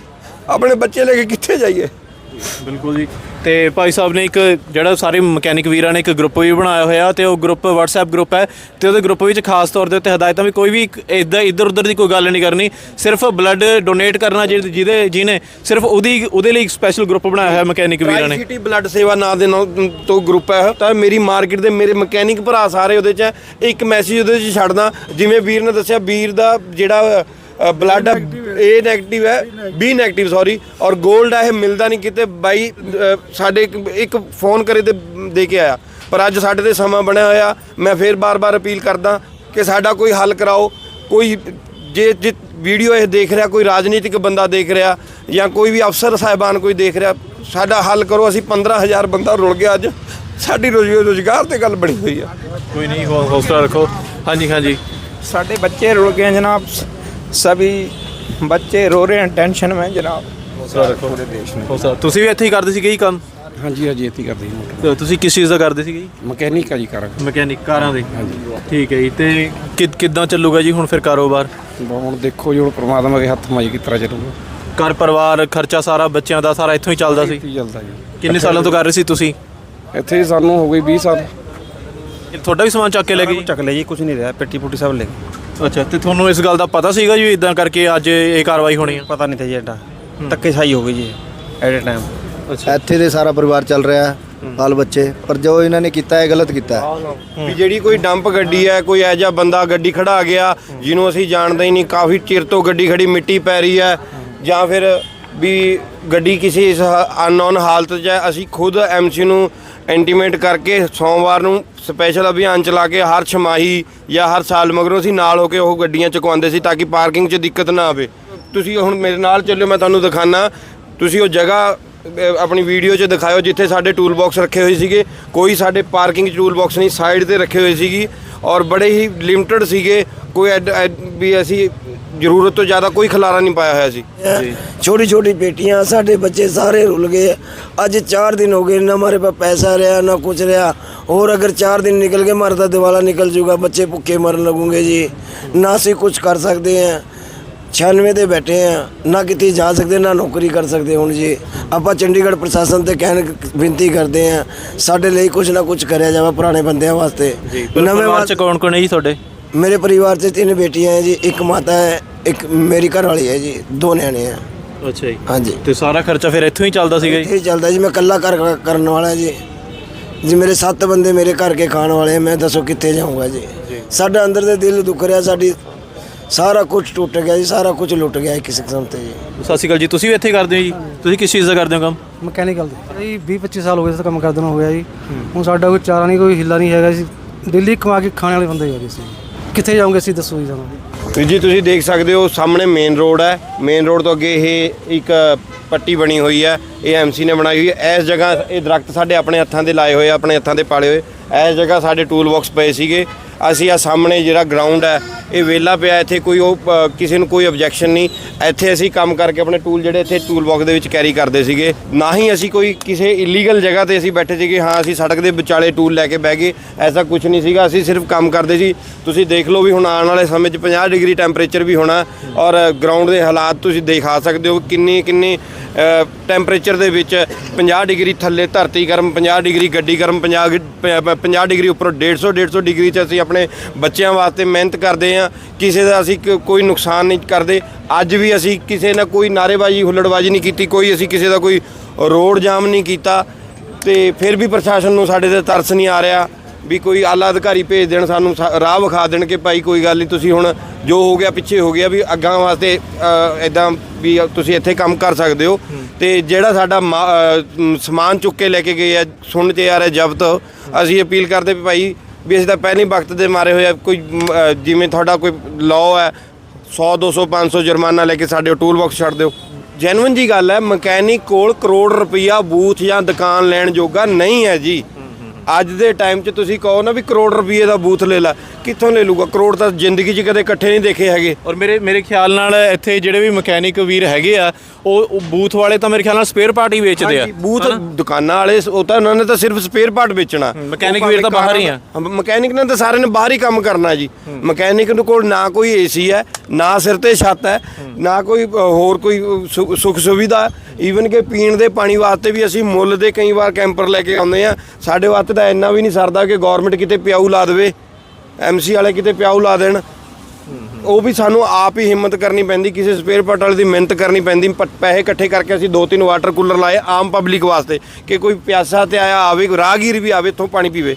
ਆਪਣੇ ਬੱਚੇ ਲੈ ਕੇ ਕਿੱਥੇ ਜਾਈਏ? ਬਿਲਕੁਲ ਜੀ। ਤੇ ਭਾਈ ਸਾਹਿਬ ਨੇ ਇੱਕ ਜਿਹੜਾ ਸਾਰੇ ਮਕੈਨਿਕ ਵੀਰਾਂ ਨੇ ਇੱਕ ਗਰੁੱਪ ਵੀ ਬਣਾਇਆ ਹੋਇਆ ਤੇ ਉਹ ਗਰੁੱਪ WhatsApp ਗਰੁੱਪ ਹੈ ਤੇ ਉਹਦੇ ਗਰੁੱਪ ਵਿੱਚ ਖਾਸ ਤੌਰ ਦੇ ਉੱਤੇ ਹਦਾਇਤਾਂ ਵੀ ਕੋਈ ਵੀ ਇਦਾਂ ਇੱਧਰ ਉੱਧਰ ਦੀ ਕੋਈ ਗੱਲ ਨਹੀਂ ਕਰਨੀ। ਸਿਰਫ ਬਲੱਡ ਡੋਨੇਟ ਕਰਨਾ ਜਿਹਦੇ ਜਿਹਦੇ ਜਿਹਨੇ ਸਿਰਫ ਉਹਦੀ ਉਹਦੇ ਲਈ ਇੱਕ ਸਪੈਸ਼ਲ ਗਰੁੱਪ ਬਣਾਇਆ ਹੋਇਆ ਮਕੈਨਿਕ ਵੀਰਾਂ ਨੇ। ਸਿਟੀ ਬਲੱਡ ਸੇਵਾ ਨਾਂ ਦੇ ਨਾਂ ਤੋਂ ਗਰੁੱਪ ਹੈ ਤਾਂ ਮੇਰੀ ਮਾਰਕੀਟ ਦੇ ਮੇਰੇ ਮਕੈਨਿਕ ਭਰਾ ਸਾਰੇ ਉਹਦੇ 'ਚ ਇੱਕ ਮੈਸੇਜ ਉਹਦੇ 'ਚ ਛੱਡਦਾ। ਜਿਵੇਂ ਵੀਰ ਨੇ ਦੱਸਿਆ ਵੀਰ ਦਾ ਜਿਹੜਾ ਬਲੱਡ ਏ ਨੈਗੇਟਿਵ ਹੈ। ਬੀ ਨੈਗੇਟਿਵ ਸੌਰੀ ਔਰ 골ਡ ਆ ਇਹ ਮਿਲਦਾ ਨਹੀਂ ਕਿਤੇ। ਬਾਈ ਸਾਡੇ ਇੱਕ ਫੋਨ ਕਰੇ ਤੇ ਦੇ ਕੇ ਆਇਆ। ਪਰ ਅੱਜ ਸਾਡੇ ਤੇ ਸਮਾਂ ਬਣਿਆ ਹੋਇਆ ਮੈਂ ਫੇਰ ਬਾਰ-ਬਾਰ ਅਪੀਲ ਕਰਦਾ ਕਿ ਸਾਡਾ ਕੋਈ ਹੱਲ ਕਰਾਓ। ਕੋਈ ਜੇ ਜੇ ਵੀਡੀਓ ਇਹ ਦੇਖ ਰਿਹਾ ਕੋਈ ਰਾਜਨੀਤਿਕ ਬੰਦਾ ਦੇਖ ਰਿਹਾ ਜਾਂ ਕੋਈ ਵੀ ਅਫਸਰ ਸਾਹਿਬਾਨ ਕੋਈ ਦੇਖ ਰਿਹਾ ਸਾਡਾ ਹੱਲ ਕਰੋ। ਅਸੀਂ 15000 ਬੰਦਾ ਰੁਲ ਗਿਆ ਅੱਜ। ਸਾਡੀ ਰੋਜ਼ੀ ਰੋਜ਼ਗਾਰ ਤੇ ਗੱਲ ਬਣੀ ਹੋਈ ਆ। ਕੋਈ ਨਹੀਂ ਹੌਸਲਾ ਰੱਖੋ। ਹਾਂਜੀ ਹਾਂਜੀ। ਸਾਡੇ ਬੱਚੇ ਰੁਲ ਗਏ ਜਨਾਬ। सभी बच्चे रो रहे हैं टेंशन में जनाब ਹੌਸਲਾ ਰੱਖੋ ਪੂਰੇ ਦੇਸ਼ ਨੂੰ ਹੌਸਲਾ ਤੁਸੀਂ ਵੀ ਇੱਥੇ ਹੀ ਕਰਦੇ ਸੀਗੇ ਜੀ ਕੰਮ ਹਾਂਜੀ ਹਾਂਜੀ ਇੱਥੇ ਕਰਦੇ ਹਾਂ ਮੋਟਰ ਤੇ ਤੁਸੀਂ ਕਿਸ ਚੀਜ਼ ਦਾ ਕਰਦੇ ਸੀਗੇ ਜੀ ਮਕੈਨਿਕ ਆ ਜੀ ਕਰਾਂਗੇ ਮਕੈਨਿਕ ਕਾਰਾਂ ਦੇ ਠੀਕ ਹੈ ਜੀ ਤੇ ਕਿ- ਕਿੱਦਾਂ ਚੱਲੂਗਾ ਜੀ ਹੁਣ ਫਿਰ ਕਾਰੋਬਾਰ ਹੁਣ ਦੇਖੋ ਜੀ ਹੁਣ ਪ੍ਰਮਾਤਮਾ ਦੇ ਹੱਥ ਮਾਈ ਕਿਸ ਤਰ੍ਹਾਂ ਚੱਲੂਗਾ ਘਰ ਪਰਿਵਾਰ ਖਰਚਾ ਸਾਰਾ ਬੱਚਿਆਂ ਦਾ ਸਾਰਾ ਇੱਥੋਂ ਹੀ ਚੱਲਦਾ ਸੀ ਕੀ ਚੱਲਦਾ ਜੀ ਕਿੰਨੇ ਸਾਲਾਂ ਤੋਂ ਕਰ ਰਹੇ ਸੀ ਤੁਸੀਂ ਇੱਥੇ ਸਾਨੂੰ ਹੋ ਗਈ 20 ਸਾਲ ਇਹ ਤੁਹਾਡਾ ਵੀ ਸਮਾਨ ਚੱਕ ਕੇ ਲੈ ਗਈ? ਚੱਕ ਲਿਆ ਕੁਝ ਨਹੀਂ ਰਿਹਾ ਪੇਟੀ ਪੁੱਟੀ ਸਭ ਲੈ ਗਏ ਅੱਛਾ ਤੇ ਤੁਹਾਨੂੰ ਇਸ ਗੱਲ ਦਾ ਪਤਾ ਸੀਗਾ ਜੀ ਇਦਾਂ ਕਰਕੇ ਅੱਜ ਇਹ ਕਾਰਵਾਈ ਹੋਣੀ ਹੈ ਪਤਾ ਨਹੀਂ ਤੇ ਜੀ ਐਡਾ ਤੱਕੇ ਸਾਈ ਹੋ ਗਈ ਜੀ ਐਟ ਟਾਈਮ ਇੱਥੇ ਦੇ ਸਾਰਾ ਪਰਿਵਾਰ ਚੱਲ ਰਿਹਾ ਹੈ। ਬੱਚੇ। ਪਰ ਜੋ ਇਹਨਾਂ ਨੇ ਕੀਤਾ ਹੈ ਗਲਤ ਕੀਤਾ। ਹੈ ਵੀ ਜਿਹੜੀ ਕੋਈ ਡੰਪ ਗੱਡੀ ਹੈ ਕੋਈ ਐਜਾ ਬੰਦਾ ਗੱਡੀ ਖੜਾ ਗਿਆ ਜਿਹਨੂੰ ਅਸੀਂ ਜਾਣਦੇ ਹੀ ਨਹੀਂ ਕਾਫੀ ਚਿਰ ਤੋਂ ਗੱਡੀ ਖੜੀ ਮਿੱਟੀ ਪੈ ਰਹੀ ਹੈ। ਜਾਂ ਫਿਰ ਵੀ ਗੱਡੀ ਕਿਸੇ ਇਸ ਅਨਨੋਨ ਹਾਲਤ 'ਚ ਹੈ ਅਸੀਂ ਖੁਦ ਐਮਸੀ ਨੂੰ ਇੰਟੀਮੇਟ ਕਰਕੇ ਸੋਮਵਾਰ ਨੂੰ ਸਪੈਸ਼ਲ ਅਭਿਆਨ ਚਲਾ ਕੇ ਹਰ ਛਮਾਹੀ ਜਾਂ ਹਰ ਸਾਲ ਮਗਰੋਂ ਅਸੀਂ ਨਾਲ ਹੋ ਕੇ ਉਹ ਗੱਡੀਆਂ ਚੁਕਵਾਉਂਦੇ ਸੀ ਤਾਂ ਕਿ ਪਾਰਕਿੰਗ 'ਚ ਦਿੱਕਤ ਨਾ ਆਵੇ। ਤੁਸੀਂ ਹੁਣ ਮੇਰੇ ਨਾਲ ਚੱਲਿਓ, ਮੈਂ ਤੁਹਾਨੂੰ ਦਿਖਾਣਾ ਤੁਸੀਂ ਉਹ ਜਗ੍ਹਾ ਆਪਣੀ ਵੀਡੀਓ 'ਚ ਦਿਖਾਇਓ ਜਿੱਥੇ ਸਾਡੇ ਟੂਲ ਬਾਕਸ ਰੱਖੇ ਹੋਏ ਸੀਗੇ। ਕੋਈ ਸਾਡੇ ਪਾਰਕਿੰਗ ਟੂਲ ਬਾਕਸ ਨਹੀਂ ਸਾਈਡ ਤੇ ਰੱਖੇ ਹੋਏ ਸੀਗੀ। ਔਰ ਬੜੇ ਹੀ ਲਿਮਟਿਡ ਸੀਗੇ। ਕੋਈ ਐਡ- ਐਡ- ਵੀ ਅਸੀਂ ਜ਼ਰੂਰਤ ਤੋਂ ਜ਼ਿਆਦਾ ਕੋਈ ਖਲਾਰਾ ਨਹੀਂ ਪਾਇਆ ਹੋਇਆ ਸੀ। ਛੋਟੀ ਛੋਟੀ ਬੇਟੀਆਂ ਸਾਡੇ ਬੱਚੇ ਸਾਰੇ ਰੁੱਲ ਗਏ। ਅੱਜ 4 ਦਿਨ ਹੋ ਗਏ ਨਾ ਮਾਰੇ ਪਾ ਪੈਸਾ ਰਿਹਾ ਨਾ ਕੁਝ ਰਿਹਾ। ਹੋਰ ਅਗਰ 4 ਦਿਨ ਨਿਕਲ ਗਏ ਮਰਦਾ ਦਿਵਾਲਾ ਨਿਕਲ ਜੂਗਾ ਬੱਚੇ ਭੁੱਖੇ ਮਰਨ ਲੱਗੂਗੇ ਜੀ। ਨਾ ਅਸੀਂ ਕੁਝ ਕਰ ਸਕਦੇ ਆ 96 ਦੇ ਬੈਠੇ ਆ ਨਾ ਕਿਤੇ ਜਾ ਸਕਦੇ ਨਾ ਨੌਕਰੀ ਕਰ ਸਕਦੇ ਹੁਣ ਜੀ। ਆਪਾਂ ਚੰਡੀਗੜ੍ਹ ਪ੍ਰਸ਼ਾਸਨ ਤੇ ਕਹਿਣ ਬੇਨਤੀ ਕਰਦੇ ਆ ਸਾਡੇ ਲਈ ਕੁਝ ਨਾ ਕੁਝ ਕਰਿਆ ਜਾਵੇ ਪੁਰਾਣੇ ਬੰਦਿਆਂ ਵਾਸਤੇ। ਜੀ ਪਰਿਵਾਰ ਚ ਕੌਣ ਕੌਣ ਹੈ ਜੀ ਤੁਹਾਡੇ? ਮੇਰੇ ਪਰਿਵਾਰ 'ਚ ਤਿੰਨ ਬੇਟੀਆਂ ਹੈ ਜੀ ਇੱਕ ਮਾਤਾ ਹੈ ਇੱਕ ਮੇਰੀ ਘਰ ਵਾਲੀ ਹੈ ਜੀ ਦੋ ਨਿਆਣੇ ਆ। ਅੱਛਾ ਜੀ। ਹਾਂਜੀ। ਤੇ ਸਾਰਾ ਖਰਚਾ ਫਿਰ ਇੱਥੋਂ ਹੀ ਚੱਲਦਾ ਸੀਗਾ ਜੀ? ਇਹ ਚੱਲਦਾ ਜੀ ਮੈਂ ਇਕੱਲਾ ਘਰ ਕਰਨ ਵਾਲਾ ਜੀ। ਜੀ ਮੇਰੇ ਸੱਤ ਬੰਦੇ ਮੇਰੇ ਘਰ ਕੇ ਖਾਣ ਵਾਲੇ ਆ, ਮੈਂ ਦੱਸੋ ਕਿੱਥੇ ਜਾਊਂਗਾ ਜੀ। ਸਾਡਾ ਅੰਦਰ ਦੇ ਦਿਲ ਦੁੱਖ ਰਿਹਾ ਸਾਡੀ ਸਾਰਾ ਕੁਝ ਟੁੱਟ ਗਿਆ ਜੀ ਸਾਰਾ ਕੁਝ ਲੁੱਟ ਗਿਆ ਕਿਸੇ ਕਿਸਮ ਤੇ ਜੀ। ਸਤਿ ਸ਼੍ਰੀ ਅਕਾਲ ਜੀ ਤੁਸੀਂ ਵੀ ਇੱਥੇ ਕਰਦੇ ਹੋ ਜੀ? ਤੁਸੀਂ ਕਿਸ ਚੀਜ਼ ਦਾ ਕਰਦੇ ਹੋ ਕੰਮ? ਮਕੈਨੀਕਲ ਦੇ। ਜੀ 20 25 ਸਾਲ ਹੋ ਗਏ ਇਸ ਕੰਮ ਕਰਦੇ ਨੂੰ ਹੋ ਗਿਆ ਜੀ। ਹੁਣ ਸਾਡਾ ਕੋਈ ਚਾਰਾ ਨਹੀਂ ਕੋਈ ਹਿੱਲਾ ਨਹੀਂ ਹੈਗਾ ਜੀ। ਦਿੱਲੀ ਕਮਾ ਕੇ ਖਾਣ ਵਾਲੇ ਬੰਦੇ ਹੈਗੇ ਸੀ। ਕਿੱਥੇ ਜਾਓਗੇ ਅਸੀਂ ਦੱਸੋ ਜੀ ਸਾਨੂੰ? ਵੀਰ ਜੀ, ਤੁਸੀਂ ਦੇਖ ਸਕਦੇ ਹੋ, ਸਾਹਮਣੇ ਮੇਨ ਰੋਡ ਹੈ। ਮੇਨ ਰੋਡ ਤੋਂ ਅੱਗੇ ਇਹ ਇੱਕ ਪੱਟੀ ਬਣੀ ਹੋਈ ਹੈ। ਇਹ ਐਮਸੀ ਨੇ ਬਣਾਈ ਹੋਈ ਹੈ। ਇਸ ਜਗ੍ਹਾ ਇਹ ਦਰਖਤ ਸਾਡੇ ਆਪਣੇ ਹੱਥਾਂ ਦੇ ਲਾਏ ਹੋਏ ਆਪਣੇ ਹੱਥਾਂ ਦੇ ਪਾਲੇ ਹੋਏ। ਇਸ ਜਗ੍ਹਾ ਸਾਡੇ ਟੂਲ ਬਾਕਸ ਪਏ ਸੀਗੇ। ਅਸੀਂ ਆ ਸਾਹਮਣੇ ਜਿਹੜਾ ਗਰਾਊਂਡ ਹੈ ਇਹ ਵਿਹਲਾ ਪਿਆ ਇੱਥੇ ਕੋਈ ਉਹ ਅ, ਕਿਸੇ ਨੂੰ ਕੋਈ ਆਬਜੈਕਸ਼ਨ ਨਹੀਂ। ਇੱਥੇ ਅਸੀਂ ਕੰਮ ਕਰਕੇ ਆਪਣੇ ਟੂਲ ਜਿਹੜੇ ਇੱਥੇ ਟੂਲ ਬਾਕਸ ਦੇ ਵਿੱਚ ਕੈਰੀ ਕਰਦੇ ਸੀਗੇ। ਨਾ ਹੀ ਅਸੀਂ ਕੋਈ ਕਿਸੇ ਇਲੀਗਲ ਜਗ੍ਹਾ ਤੇ ਅਸੀਂ ਬੈਠੇ ਸੀਗੇ ਹਾਂ ਅਸੀਂ ਸੜਕ ਦੇ ਵਿਚਾਲੇ ਟੂਲ ਲੈ ਕੇ ਬਹਿ ਗਏ ਐਸਾ ਕੁਝ ਨਹੀਂ ਸੀਗਾ। ਅਸੀਂ ਸਿਰਫ ਕੰਮ ਕਰਦੇ ਸੀ। ਤੁਸੀਂ ਦੇਖ ਲਓ ਵੀ ਹੁਣ ਆਉਣ ਵਾਲੇ ਸਮੇਂ 'ਚ 50 ਡਿਗਰੀ ਟੈਂਪਰੇਚਰ ਵੀ ਹੋਣਾ ਔਰ ਗਰਾਊਂਡ ਦੇ ਹਾਲਾਤ ਤੁਸੀਂ ਦਿਖਾ ਸਕਦੇ ਹੋ ਕਿੰਨੀ ਕਿੰਨੀ ਟੈਂਪਰੇਚਰ ਦੇ ਵਿੱਚ 50 ਡਿਗਰੀ ਥੱਲੇ ਧਰਤੀ ਗਰਮ 50 ਡਿਗਰੀ ਗੱਡੀ ਗਰਮ 50 ਗਿ- ਪ- ਪ- 50 ਡਿਗਰੀ ਉੱਪਰੋਂ 150 150 ਡਿਗਰੀ 'ਚ ਅਸੀਂ ਆਪਣੇ ਬੱਚਿਆਂ ਵਾਸਤੇ ਮਿਹਨਤ ਕਰਦੇ ਹਾਂ, ਕਿਸੇ ਦਾ ਅਸੀਂ ਕੋਈ ਨੁਕਸਾਨ ਨਹੀਂ ਕਰਦੇ। ਅੱਜ ਵੀ ਅਸੀਂ ਕਿਸੇ ਨਾਲ ਕੋਈ ਨਾਰੇਬਾਜ਼ੀ ਹੁੱਲੜਬਾਜ਼ੀ ਨਹੀਂ ਕੀਤੀ, ਕੋਈ ਅਸੀਂ ਕਿਸੇ ਦਾ ਕੋਈ ਰੋਡ ਜਾਮ ਨਹੀਂ ਕੀਤਾ। ਤੇ ਫਿਰ ਵੀ ਪ੍ਰਸ਼ਾਸਨ ਨੂੰ ਸਾਡੇ ਤੇ ਤਰਸ ਨਹੀਂ ਆ ਰਿਹਾ ਵੀ ਕੋਈ ਆਲਾ ਅਧਿਕਾਰੀ ਭੇਜ ਦੇਣ, ਸਾਨੂੰ ਸਾ- ਰਾਹ ਵਿਖਾ ਦੇਣ ਕਿ ਭਾਈ ਕੋਈ ਗੱਲ ਨਹੀਂ, ਤੁਸੀਂ ਹੁਣ ਜੋ ਹੋ ਗਿਆ, ਪਿੱਛੇ ਹੋ ਗਿਆ ਵੀ ਅੱਗਾਂ ਵਾਸਤੇ ਇਦਾਂ ਵੀ ਤੁਸੀਂ ਇੱਥੇ ਕੰਮ ਕਰ ਸਕਦੇ ਹੋ। ਤੇ ਜਿਹੜਾ ਸਾਡਾ ਮਾ- ਸਮਾਨ ਚੁੱਕ ਕੇ ਲੈ ਕੇ ਗਏ ਆ ਸੁਣ ਤੇ ਆ ਰਿਹਾ ਜ਼ਬਤ, ਅਸੀਂ ਅਪੀਲ ਕਰਦੇ ਵੀ ਭਾਈ ਵੀ ਅਸੀਂ ਤਾਂ ਪਹਿਲੇ ਵਕਤ ਦੇ ਮਾਰੇ ਹੋਏ ਆ ਕੋਈ ਅ, ਜਿਵੇਂ ਤੁਹਾਡਾ ਕੋਈ ਲਾਅ ਹੈ 100 200 500 ਜੁਰਮਾਨਾ ਲੈ ਕੇ ਸਾਡੇ ਟੂਲ ਬਾਕਸ ਛੱਡ ਦਿਓ। ਜੈਨੂਇਨ ਜੀ ਗੱਲ ਹੈ ਮਕੈਨਿਕ ਕੋਲ ਕਰੋੜ ਰੁਪਈਆ ਬੂਥ ਜਾਂ ਦੁਕਾਨ ਲੈਣ ਜੋਗਾ ਨਹੀਂ ਹੈ ਜੀ। ਅੱਜ ਦੇ ਟਾਈਮ 'ਚ ਤੁਸੀਂ ਕਹੋ ਨਾ ਵੀ ਕਰੋੜ ਰੁਪਏ ਦਾ ਬੂਥ ਲੈ ਲੈ। ਕਿੱਥੋਂ ਲੈ ਲੂਗਾ? ਕਰੋੜ ਤਾਂ ਜ਼ਿੰਦਗੀ 'ਚ ਕਦੇ ਇਕੱਠੇ ਨਹੀਂ ਦੇਖੇ ਹੈਗੇ। ਔਰ ਮੇਰੇ ਮੇਰੇ ਖਿਆਲ ਨਾਲ ਇੱਥੇ ਜਿਹੜੇ ਵੀ ਮਕੈਨਿਕ ਵੀਰ ਹੈਗੇ ਆ ਉਹ ਉਹ ਬੂਥ ਵਾਲੇ ਤਾਂ ਮੇਰੇ ਖਿਆਲ ਨਾਲ ਸਪੇਅਰ ਪਾਰਟ ਹੀ ਵੇਚਦੇ ਆ। ਹਾਂਜੀ, ਬੂਥ ਦੁਕਾਨਾਂ ਵਾਲੇ ਉਹ ਤਾਂ ਉਹਨਾਂ ਨੇ ਤਾਂ ਸਿਰਫ ਸਪੇਅਰ ਪਾਰਟ ਵੇਚਣਾ। ਮਕੈਨਿਕ ਵੀਰ ਤਾਂ ਬਾਹਰ ਹੀ ਆ। ਹਾਂ, ਮਕੈਨਿਕ ਨੇ ਤਾਂ ਸਾਰਿਆਂ ਨੇ ਬਾਹਰ ਹੀ ਕੰਮ ਕਰਨਾ ਜੀ। ਮਕੈਨਿਕ ਨੂੰ ਕੋਲ ਨਾ ਕੋਈ ਏਸੀ ਹੈ ਨਾ ਸਿਰ ਤੇ ਛੱਤ ਹੈ ਨਾ ਕੋਈ ਅ, ਹੋਰ ਕੋਈ ਅ, ਸੁ- ਸੁੱਖ ਸੁਵਿਧਾ। ਈਵਨ ਕਿ ਪੀਣ ਦੇ ਪਾਣੀ ਵਾਸਤੇ ਵੀ ਅਸੀਂ ਮੁੱਲ ਦੇ ਕਈ ਵਾਰ ਕੈਂਪਰ ਲੈ ਕੇ ਆਉਂਦੇ ਆ ਸਾਡੇ ਵਾਸਤੇ ਤਾਂ ਇੰਨਾ ਵੀ ਨਹੀਂ ਸਰਦਾ ਕਿ ਗਵਰਨਮੈਂਟ ਕਿਤੇ ਪਿਆਊ ਲਾ ਦੇਵੇ ਐਮਸੀ ਵਾਲੇ ਕਿਤੇ ਪਿਆਊ ਲਾ ਦੇਣ। ਉਹ ਵੀ ਸਾਨੂੰ ਆਪ ਹੀ ਹਿੰਮਤ ਕਰਨੀ ਪੈਂਦੀ ਕਿਸੇ ਸਪੇਅਰ ਪਾਰਟ ਵਾਲੇ ਦੀ ਮਿਹਨਤ ਕਰਨੀ ਪੈਂਦੀ ਪ- ਪੈਸੇ ਇਕੱਠੇ ਕਰਕੇ ਅਸੀਂ ਦੋ ਤਿੰਨ ਵਾਟਰ ਕੂਲਰ ਲਾਏ ਆਮ ਪਬਲਿਕ ਵਾਸਤੇ ਕਿ ਕੋਈ ਪਿਆਸਾ ਤੇ ਆਇਆ ਆਵੇ ਰਾਹਗੀਰ ਵੀ ਆਵੇ ਇੱਥੋਂ ਪਾਣੀ ਪੀਵੇ।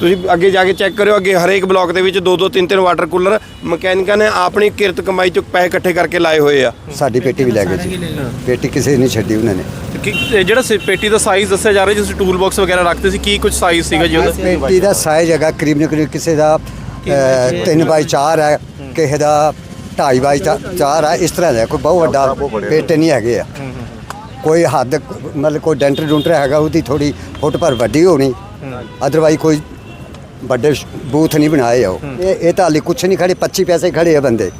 ਤੁਸੀਂ ਅੱਗੇ ਜਾ ਕੇ ਚੈੱਕ ਕਰਿਓ ਅੱਗੇ ਹਰੇਕ ਬਲਾਕ ਦੇ ਵਿੱਚ ਦੋ ਦੋ ਤਿੰਨ ਤਿੰਨ ਵਾਟਰ ਕੂਲਰ ਮਕੈਨਿਕਾਂ ਨੇ ਆਪਣੀ ਕਿਰਤ ਕਮਾਈ ਚੋਂ ਪੈਸੇ ਇਕੱਠੇ ਕਰਕੇ ਲਾਏ ਹੋਏ ਆ। ਸਾਡੀ ਪੇਟੀ ਵੀ ਲੈ ਗਏ ਜੀ। ਪੇਟੀ ਕਿਸੇ ਨੇ ਨਹੀਂ ਛੱਡੀ ਉਹਨਾਂ ਨੇ। ਕੀ- ਤੇ ਜਿਹੜਾ ਸ- ਪੇਟੀ ਦਾ ਸਾਈਜ਼ ਦੱਸਿਆ ਜਾ ਰਿਹਾ ਜਿਸ ਟੂਲ ਬਾਕਸ ਵਗੈਰਾ ਰੱਖਦੇ ਸੀ ਕੀ ਕੁਝ ਸਾਈਜ਼ ਸੀਗਾ ਜੀ ਉਹਦਾ? ਪੇਟੀ ਦਾ ਸਾਈਜ਼ ਹੈਗਾ ਕਰੀਬ ਨਾ ਕਰੀਬ ਕਿਸੇ ਦਾ 3 ਬਾਈ 4 ਹੈ। ਕਿਸੇ ਦਾ 2.5 ਬਾਈ 4 ਹੈ ਇਸ ਤਰ੍ਹਾਂ ਦਾ ਕੋਈ ਬਹੁਤ ਵੱਡਾ ਪੇਟੇ ਨਹੀਂ ਹੈਗੇ ਆ। ਕੋਈ ਹੱਦ ਮਤਲਬ ਕੋਈ ਡੈਂਟਰ ਡੂੰਟਰ ਹੈਗਾ ਉਹਦੀ ਥੋੜੀ ਫੁੱਟ ਪਰ ਵੱਡੀ ਹੋਣੀ। ਅਦਰਵਾਈਜ਼ ਕੋਈ ਵੱਡੇ ਬੂਥ ਨਹੀਂ ਬਣਾਏ ਆ ਉਹ। ਇਹ ਇਹ ਤਾਂ ਹਾਲੇ ਕੁਛ ਨਹੀਂ ਖੜੇ 25 ਪੈਸੇ ਖੜੇ ਆ ਬੰਦੇ।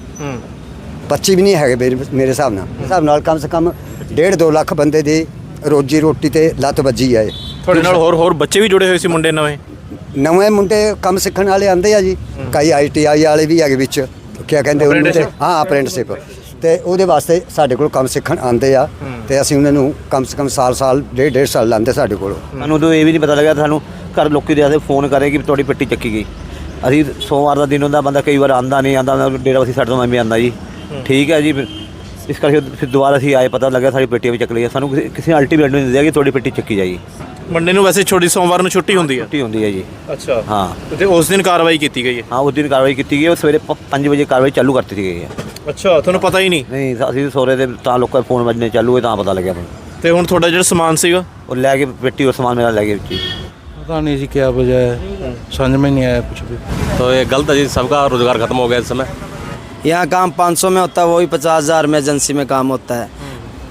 25 ਵੀ ਨਹੀਂ ਹੈਗੇ ਮੇਰੇ ਹਿਸਾਬ ਨਾਲ। ਹਿਸਾਬ ਨਾਲ ਕਮ ਸੇ ਕਮ 1.5 2 ਲੱਖ ਬੰਦੇ ਦੀ ਰੋਜੀ ਰੋਟੀ ਤੇ ਲੱਤ ਵੱਜੀ ਆ ਇਹ। ਤੁਹਾਡੇ ਨਾਲ ਹੋਰ ਹੋਰ ਬੱਚੇ ਵੀ ਜੁੜੇ ਹੋਏ ਸੀ ਮੁੰਡੇ ਨਵੇਂ? ਨਵੇਂ ਮੁੰਡੇ ਕੰਮ ਸਿੱਖਣ ਵਾਲੇ ਆਂਦੇ ਆ ਜੀ। ਕਈ ਆਈਟੀਆਈ ਵਾਲੇ ਵੀ ਹੈਗੇ ਵਿੱਚ। ਕੀ ਕਹਿੰਦੇ ਉਹਨੂੰ ਤੇ? ਹਾਂ ਅਪ੍ਰੈਂਟਿਸਸ਼ਿਪ ਤੇ ਉਹਦੇ ਵਾਸਤੇ ਸਾਡੇ ਕੋਲ ਕੰਮ ਸਿੱਖਣ ਆਂਦੇ ਆ ਤੇ ਅਸੀਂ ਉਹਨਾਂ ਨੂੰ ਕਮ ਸੇ ਕਮ ਸਾਲ ਸਾਲ ਡੇਢ ਡੇਢ ਸਾਲ ਲਾਂਦੇ ਸਾਡੇ ਕੋਲ। ਸਾਨੂੰ ਉਦੋਂ ਇਹ ਵੀ ਨਹੀਂ ਪਤਾ ਲੱਗਿਆ ਸਾਨੂੰ ਘਰ ਲੋਕੀ ਦੇ ਆਦੇ ਫੋਨ ਕਰੇ ਕਿ ਤੁਹਾਡੀ ਪੱਟੀ ਚੱਕੀ ਗਈ। ਅਸੀਂ ਸੋਮਵਾਰ ਦਾ ਦਿਨ ਹੁੰਦਾ ਬੰਦਾ ਕਈ ਵਾਰ ਆਂਦਾ ਨਹੀਂ ਆਂਦਾ ਡੇਰਾ ਵਸੀ ਸਾਡੇ ਤੋਂ ਮੈਂ ਵੀ ਆਂਦਾ ਜੀ। ਠੀਕ ਹੈ ਜੀ ਫਿਰ ਇਸ ਕਰਕੇ ਫਿਰ ਦੁਬਾਰਾ ਅਸੀਂ ਆਏ ਪਤਾ ਲੱਗਿਆ ਸਾਡੀ ਪੇਟੀ ਵੀ ਚੱਕ ਲਈ ਹੈ। ਸਾਨੂੰ ਕਿਸੇ ਕਿਸੇ ਅਲਟੀਮੇਟ ਨਹੀਂ ਦਿੰਦੇ ਕਿ ਤੁਹਾਡੀ ਪੇਟੀ ਚੱਕੀ ਜਾਏਗੀ। ਮੰਡੇ ਨੂੰ ਵੈਸੇ ਛੋਟੀ ਸੋਮਵਾਰ ਨੂੰ ਛੁੱਟੀ ਹੁੰਦੀ ਆ ਛੁੱਟੀ ਹੁੰਦੀ ਹੈ ਜੀ ਅੱਛਾ ਹਾਂ ਤੇ ਉਸ ਦਿਨ ਕਾਰਵਾਈ ਕੀਤੀ ਗਈ ਹੈ ਹਾਂ ਉਸ ਦਿਨ ਕਾਰਵਾਈ ਕੀਤੀ ਗਈ ਉਹ ਸਵੇਰੇ 5 ਵਜੇ ਕਾਰਵਾਈ ਚਾਲੂ ਕਰਤੀ ਗਈ ਹੈ ਅੱਛਾ ਤੁਹਾਨੂੰ ਪਤਾ ਹੀ ਨਹੀਂ ਨਹੀਂ ਅਸੀਂ ਸੋਰੇ ਦੇ ਤਾਂ ਲੋਕਾਂ ਦੇ ਫੋਨ ਵੱਜਣੇ ਚਾਲੂ ਹੋਏ ਤਾਂ ਪਤਾ ਲੱਗਿਆ ਮੈਨੂੰ ਤੇ ਹੁਣ ਤੁਹਾਡਾ ਜਿਹੜਾ ਸਮਾਨ ਸੀਗਾ ਉਹ ਲੈ ਕੇ ਪੇਟੀ ਉਹ ਸਮਾਨ ਮੇਰਾ ਲੈ ਗਏ ਵਿੱਚ ਹੀ पता नहीं जी क्या वजह है समझ में नहीं आया कुछ भी तो ये गलत है जी सबका रोजगार खत्म हो गया इस समय यहाँ काम 500 में होता है वही पचास हज़ार में एजेंसी में काम होता है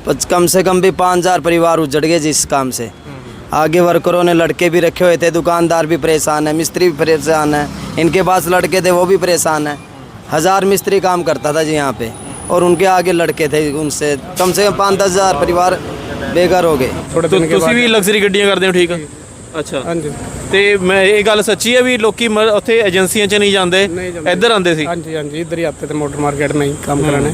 पच- कम से कम भी पाँच हजार परिवार उजड़ गए जी इस काम से आगे वर्करों ने लड़के भी रखे हुए थे दुकानदार भी परेशान है मिस्त्री भी परेशान है इनके पास लड़के थे वो भी परेशान है हजार मिस्त्री काम करता था जी यहाँ पे और उनके आगे लड़के थे उनसे कम से कम पाँच दस हजार परिवार बेघर हो गए ਤੋ ਤੁਸੀਂ ਵੀ ਲਗਜ਼ਰੀ ਗੱਡੀਆਂ ਕਰਦੇ ਹੋ ਠੀਕ ਆ ਅੱਛਾ ਹਾਂਜੀ ਤੇ ਮੈਂ ਇਹ ਗੱਲ ਸੱਚੀ ਹੈ ਵੀ ਲੋਕੀ ਮ- ਉੱਥੇ ਏਜੰਸੀਆਂ 'ਚ ਨਹੀਂ ਜਾਂਦੇ ਇੱਧਰ ਆਉਂਦੇ ਸੀ ਹਾਂਜੀ ਹਾਂਜੀ ਇੱਧਰ ਹੀ ਆਤੇ ਤੇ ਮੋਟਰ ਮਾਰਕੀਟ में ही काम कराने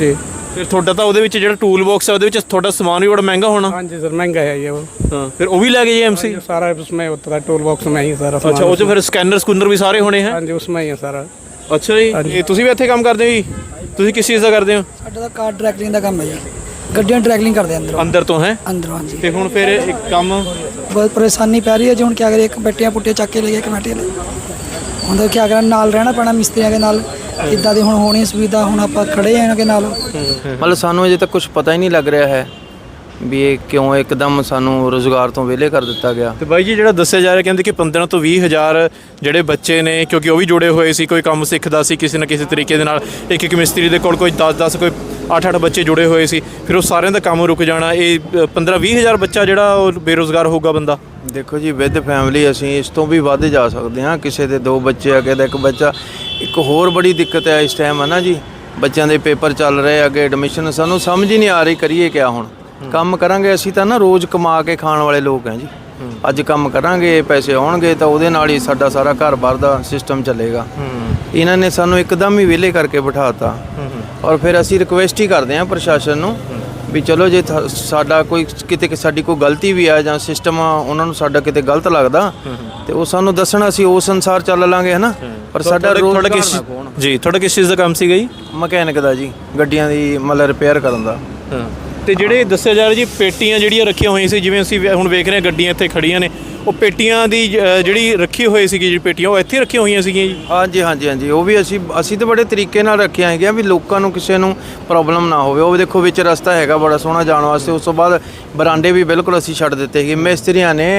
जी ਫਿਰ ਤੁਹਾਡਾ ਤਾਂ ਉਹਦੇ ਵਿੱਚ ਜਿਹੜਾ ਟੂਲ ਬਾਕਸ ਹੈ ਉਹਦੇ ਵਿੱਚ ਤੁਹਾਡਾ ਸਮਾਨ ਵੀ ਬੜਾ ਮਹਿੰਗਾ ਹੋਣਾ हाँ जी सर महंगा है ये वो ਹਾਂ ਫਿਰ ਉਹ ਵੀ ਲੈ ਗਏ ਐਮਸੀ ये सारा उसमें होता था टूल बॉक्स में ही सारा ਅੱਛਾ ਉਹ 'ਚ ਫਿਰ ਸਕੈਨਰ ਸਕੂਨਰ ਵੀ ਸਾਰੇ ਹੋਣੇ ਹੈ हाँ जी उसमें ही है सारा ਅੱਛਾ ਜੀ ਇਹ ਤੁਸੀਂ ਵੀ ਇੱਥੇ ਕੰਮ ਕਰਦੇ ਹੋ ਜੀ ਤੁਸੀਂ ਕਿਸ ਚੀਜ਼ ਦਾ ਕਰਦੇ ਹੋ ਸਾਡਾ ਤਾਂ ਕਾਰ ਡਰੈਕਲਿੰਗ ਦਾ ਕੰਮ ਹੈ ਜੀ ਗੱਡੀਆਂ ਡਰੈਕਲਿੰਗ ਕਰਦੇ ਅੰਦਰੋਂ ਅੰਦਰ ਤੋਂ ਹੈ ਅੰਦਰੋਂ ਹਾਂਜੀ ਤੇ ਹੁਣ ਫਿਰ ਇੱਕ ਕੰਮ ਬਹੁਤ ਪਰੇਸ਼ਾਨੀ ਪੈ ਰਹੀ ਹੈ ਜੀ ਹੁਣ ਕੀ ਕਰੀਏ ਇੱਕ ਬੈਟੀਆਂ ਪੁੱਟੀਆਂ ਚੱਕ ਕੇ ਲੈ ਗਏ ਕਮੇਟੀ ਨੇ ਹੁਣ ਤਾਂ ਕੀ ਕਰਾਂ ਨਾਲ ਰਹਿਣਾ ਪੈਣਾ ਮਿਸਤਰੀਆਂ ਦੇ ਨਾਲ ਇਦਾਂ ਦੀ ਹੁਣ ਹੋਣੀ ਸੁਵਿਧਾ, ਹੁਣ ਆਪਾਂ ਖੜੇ ਆ ਇਹਨਾਂ ਦੇ ਨਾਲ। ਮਤਲਬ ਸਾਨੂੰ ਅਜੇ ਤੱਕ ਕੁਝ ਪਤਾ ਹੀ ਨਹੀਂ ਲੱਗ ਰਿਹਾ ਹੈ। ਵੀ ਇਹ ਕਿਉਂ ਇੱਕਦਮ ਸਾਨੂੰ ਰੋਜ਼ਗਾਰ ਤੋਂ ਵਿਹਲੇ ਕਰ ਦਿੱਤਾ ਗਿਆ। ਤੇ ਬਾਈ ਜੀ ਜਿਹੜਾ ਦੱਸਿਆ ਜਾ ਰਿਹਾ ਕਹਿੰਦੇ ਕਿ 15 ਤੋਂ 20 ਹਜ਼ਾਰ ਜਿਹੜੇ ਬੱਚੇ ਨੇ ਕਿਉਂਕਿ ਉਹ ਵੀ ਜੁੜੇ ਹੋਏ ਸੀ ਕੋਈ ਕੰਮ ਸਿੱਖਦਾ ਸੀ ਕਿਸੇ ਨਾ ਕਿਸੇ ਤਰੀਕੇ ਦੇ ਨਾਲ। ਇੱਕ ਇੱਕ ਮਿਸਤਰੀ ਦੇ ਕੋਲ ਕੋਈ 10 10 ਕੋਈ 8 8 ਬੱਚੇ ਜੁੜੇ ਹੋਏ ਸੀ ਫਿਰ ਉਹ ਸਾਰਿਆਂ ਦਾ ਕੰਮ ਰੁਕ ਜਾਣਾ। ਇਹ 15 20 ਹਜ਼ਾਰ ਬੱਚਾ ਜਿਹੜਾ ਉਹ ਬੇਰੋਜ਼ਗਾਰ ਹੋਊਗਾ ਬੰਦਾ? ਦੇਖੋ ਜੀ ਵਿਦ ਫੈਮਿਲੀ ਅਸੀਂ ਇਸ ਤੋਂ ਵੀ ਵੱਧ ਜਾ ਸਕਦੇ ਹਾਂ। ਕਿਸੇ ਦੇ ਦੋ ਬੱਚੇ ਆ ਕਿਸੇ ਦਾ ਇੱਕ ਬੱਚਾ। ਇੱਕ ਹੋਰ ਬੜੀ ਦਿੱਕਤ ਹੈ ਇਸ ਟਾਈਮ ਹੈ ਨਾ ਜੀ। ਬੱਚਿਆਂ ਦੇ ਪੇਪਰ ਚੱਲ ਰਹੇ ਅੱਗੇ ਐਡਮਿਸ਼ਨ ਸਾਨੂੰ ਸਮਝ ਹੀ ਨਹੀਂ ਆ ਰਹੀ ਕਰੀਏ ਕਿਆ ਹੁਣ? ਕੰਮ ਕਰਾਂਗੇ ਅਸੀਂ ਤਾਂ ਨਾ ਰੋਜ਼ ਕਮਾ ਕੇ ਖਾਣ ਵਾਲੇ ਲੋਕ ਹਾਂ ਜੀ। ਅੱਜ ਕੰਮ ਕਰਾਂਗੇ ਪੈਸੇ ਆਉਣਗੇ ਤਾਂ ਉਹਦੇ ਨਾਲ ਹੀ ਸਾਡਾ ਸਾਰਾ ਘਰ-ਬਾਰ ਦਾ ਸਿਸਟਮ ਚੱਲੇਗਾ। ਇਹਨਾਂ ਨੇ ਸਾਨੂੰ ਇੱਕਦਮ ਹੀ ਵਿਹਲੇ ਕਰਕੇ ਬਿਠਾਤਾ। ਔਰ ਫਿਰ ਅਸੀਂ ਰਿਕੁਐਸਟ ਹੀ ਕਰਦੇ ਹਾਂ ਪ੍ਰਸ਼ਾਸਨ ਨੂੰ ਵੀ ਚਲੋ ਜੇ ਸਾਡਾ ਕੋਈ ਕਿਤੇ ਸਾਡੀ ਕੋਈ ਗਲਤੀ ਵੀ ਆ ਜਾਂ ਸਿਸਟਮ ਉਹਨਾਂ ਨੂੰ ਸਾਡਾ ਕਿਤੇ ਗਲਤ ਲੱਗਦਾ ਤੇ ਉਹ ਸਾਨੂੰ ਦੱਸਣਾ ਅਸੀਂ ਉਸ ਅਨਸਾਰ ਚੱਲ ਲਾਂਗੇ ਹਨਾ? ਪਰ ਸਾਡਾ ਰੋਜ਼ਗਾਰ ਕਿਸ ਜੀ ਤੁਹਾਡਾ ਕਿਸ ਚੀਜ਼ ਦਾ ਕੰਮ ਸੀਗਾ ਜੀ? ਮਕੈਨਿਕ ਦਾ ਜੀ ਗੱਡੀਆਂ ਦੀ ਮਤਲਬ ਰਿਪੇਅਰ ਕਰਨ ਦਾ। ਤੇ ਜਿਹੜੇ ਦੱਸਿਆ ਜਾ ਰਿਹਾ ਜੀ ਪੇਟੀਆਂ ਜਿਹੜੀਆਂ ਰੱਖੀਆਂ ਹੋਈਆਂ ਸੀ ਜਿਵੇਂ ਅਸੀਂ ਵੇ- ਹੁਣ ਵੇਖ ਰਹੇ ਹਾਂ ਗੱਡੀਆਂ ਇੱਥੇ ਖੜੀਆਂ ਨੇ ਉਹ ਪੇਟੀਆਂ ਦੀ ਅ, ਜਿਹੜੀ ਰੱਖੀ ਹੋਈ ਸੀਗੀ ਜਿਹੜੀ ਪੇਟੀਆਂ ਉਹ ਇੱਥੇ ਰੱਖੀਆਂ ਹੋਈਆਂ ਸੀਗੀਆਂ ਜੀ? ਹਾਂਜੀ ਹਾਂਜੀ ਹਾਂਜੀ ਉਹ ਵੀ ਅਸੀਂ ਅਸੀਂ ਤਾਂ ਬੜੇ ਤਰੀਕੇ ਨਾਲ ਰੱਖਿਆ ਹੈਗਾ ਵੀ ਲੋਕਾਂ ਨੂੰ ਕਿਸੇ ਨੂੰ ਪ੍ਰੋਬਲਮ ਨਾ ਹੋਵੇ। ਉਹ ਦੇਖੋ ਵਿੱਚ ਰਸਤਾ ਹੈਗਾ ਬੜਾ ਸੋਹਣਾ ਜਾਣ ਵਾਸਤੇ ਉਸ ਤੋਂ ਬਾਅਦ ਬਰਾਂਡੇ ਵੀ ਬਿਲਕੁਲ ਅਸੀਂ ਛੱਡ ਦਿੱਤੇ ਸੀਗੇ। ਮਿਸਤਰੀਆਂ ਨੇ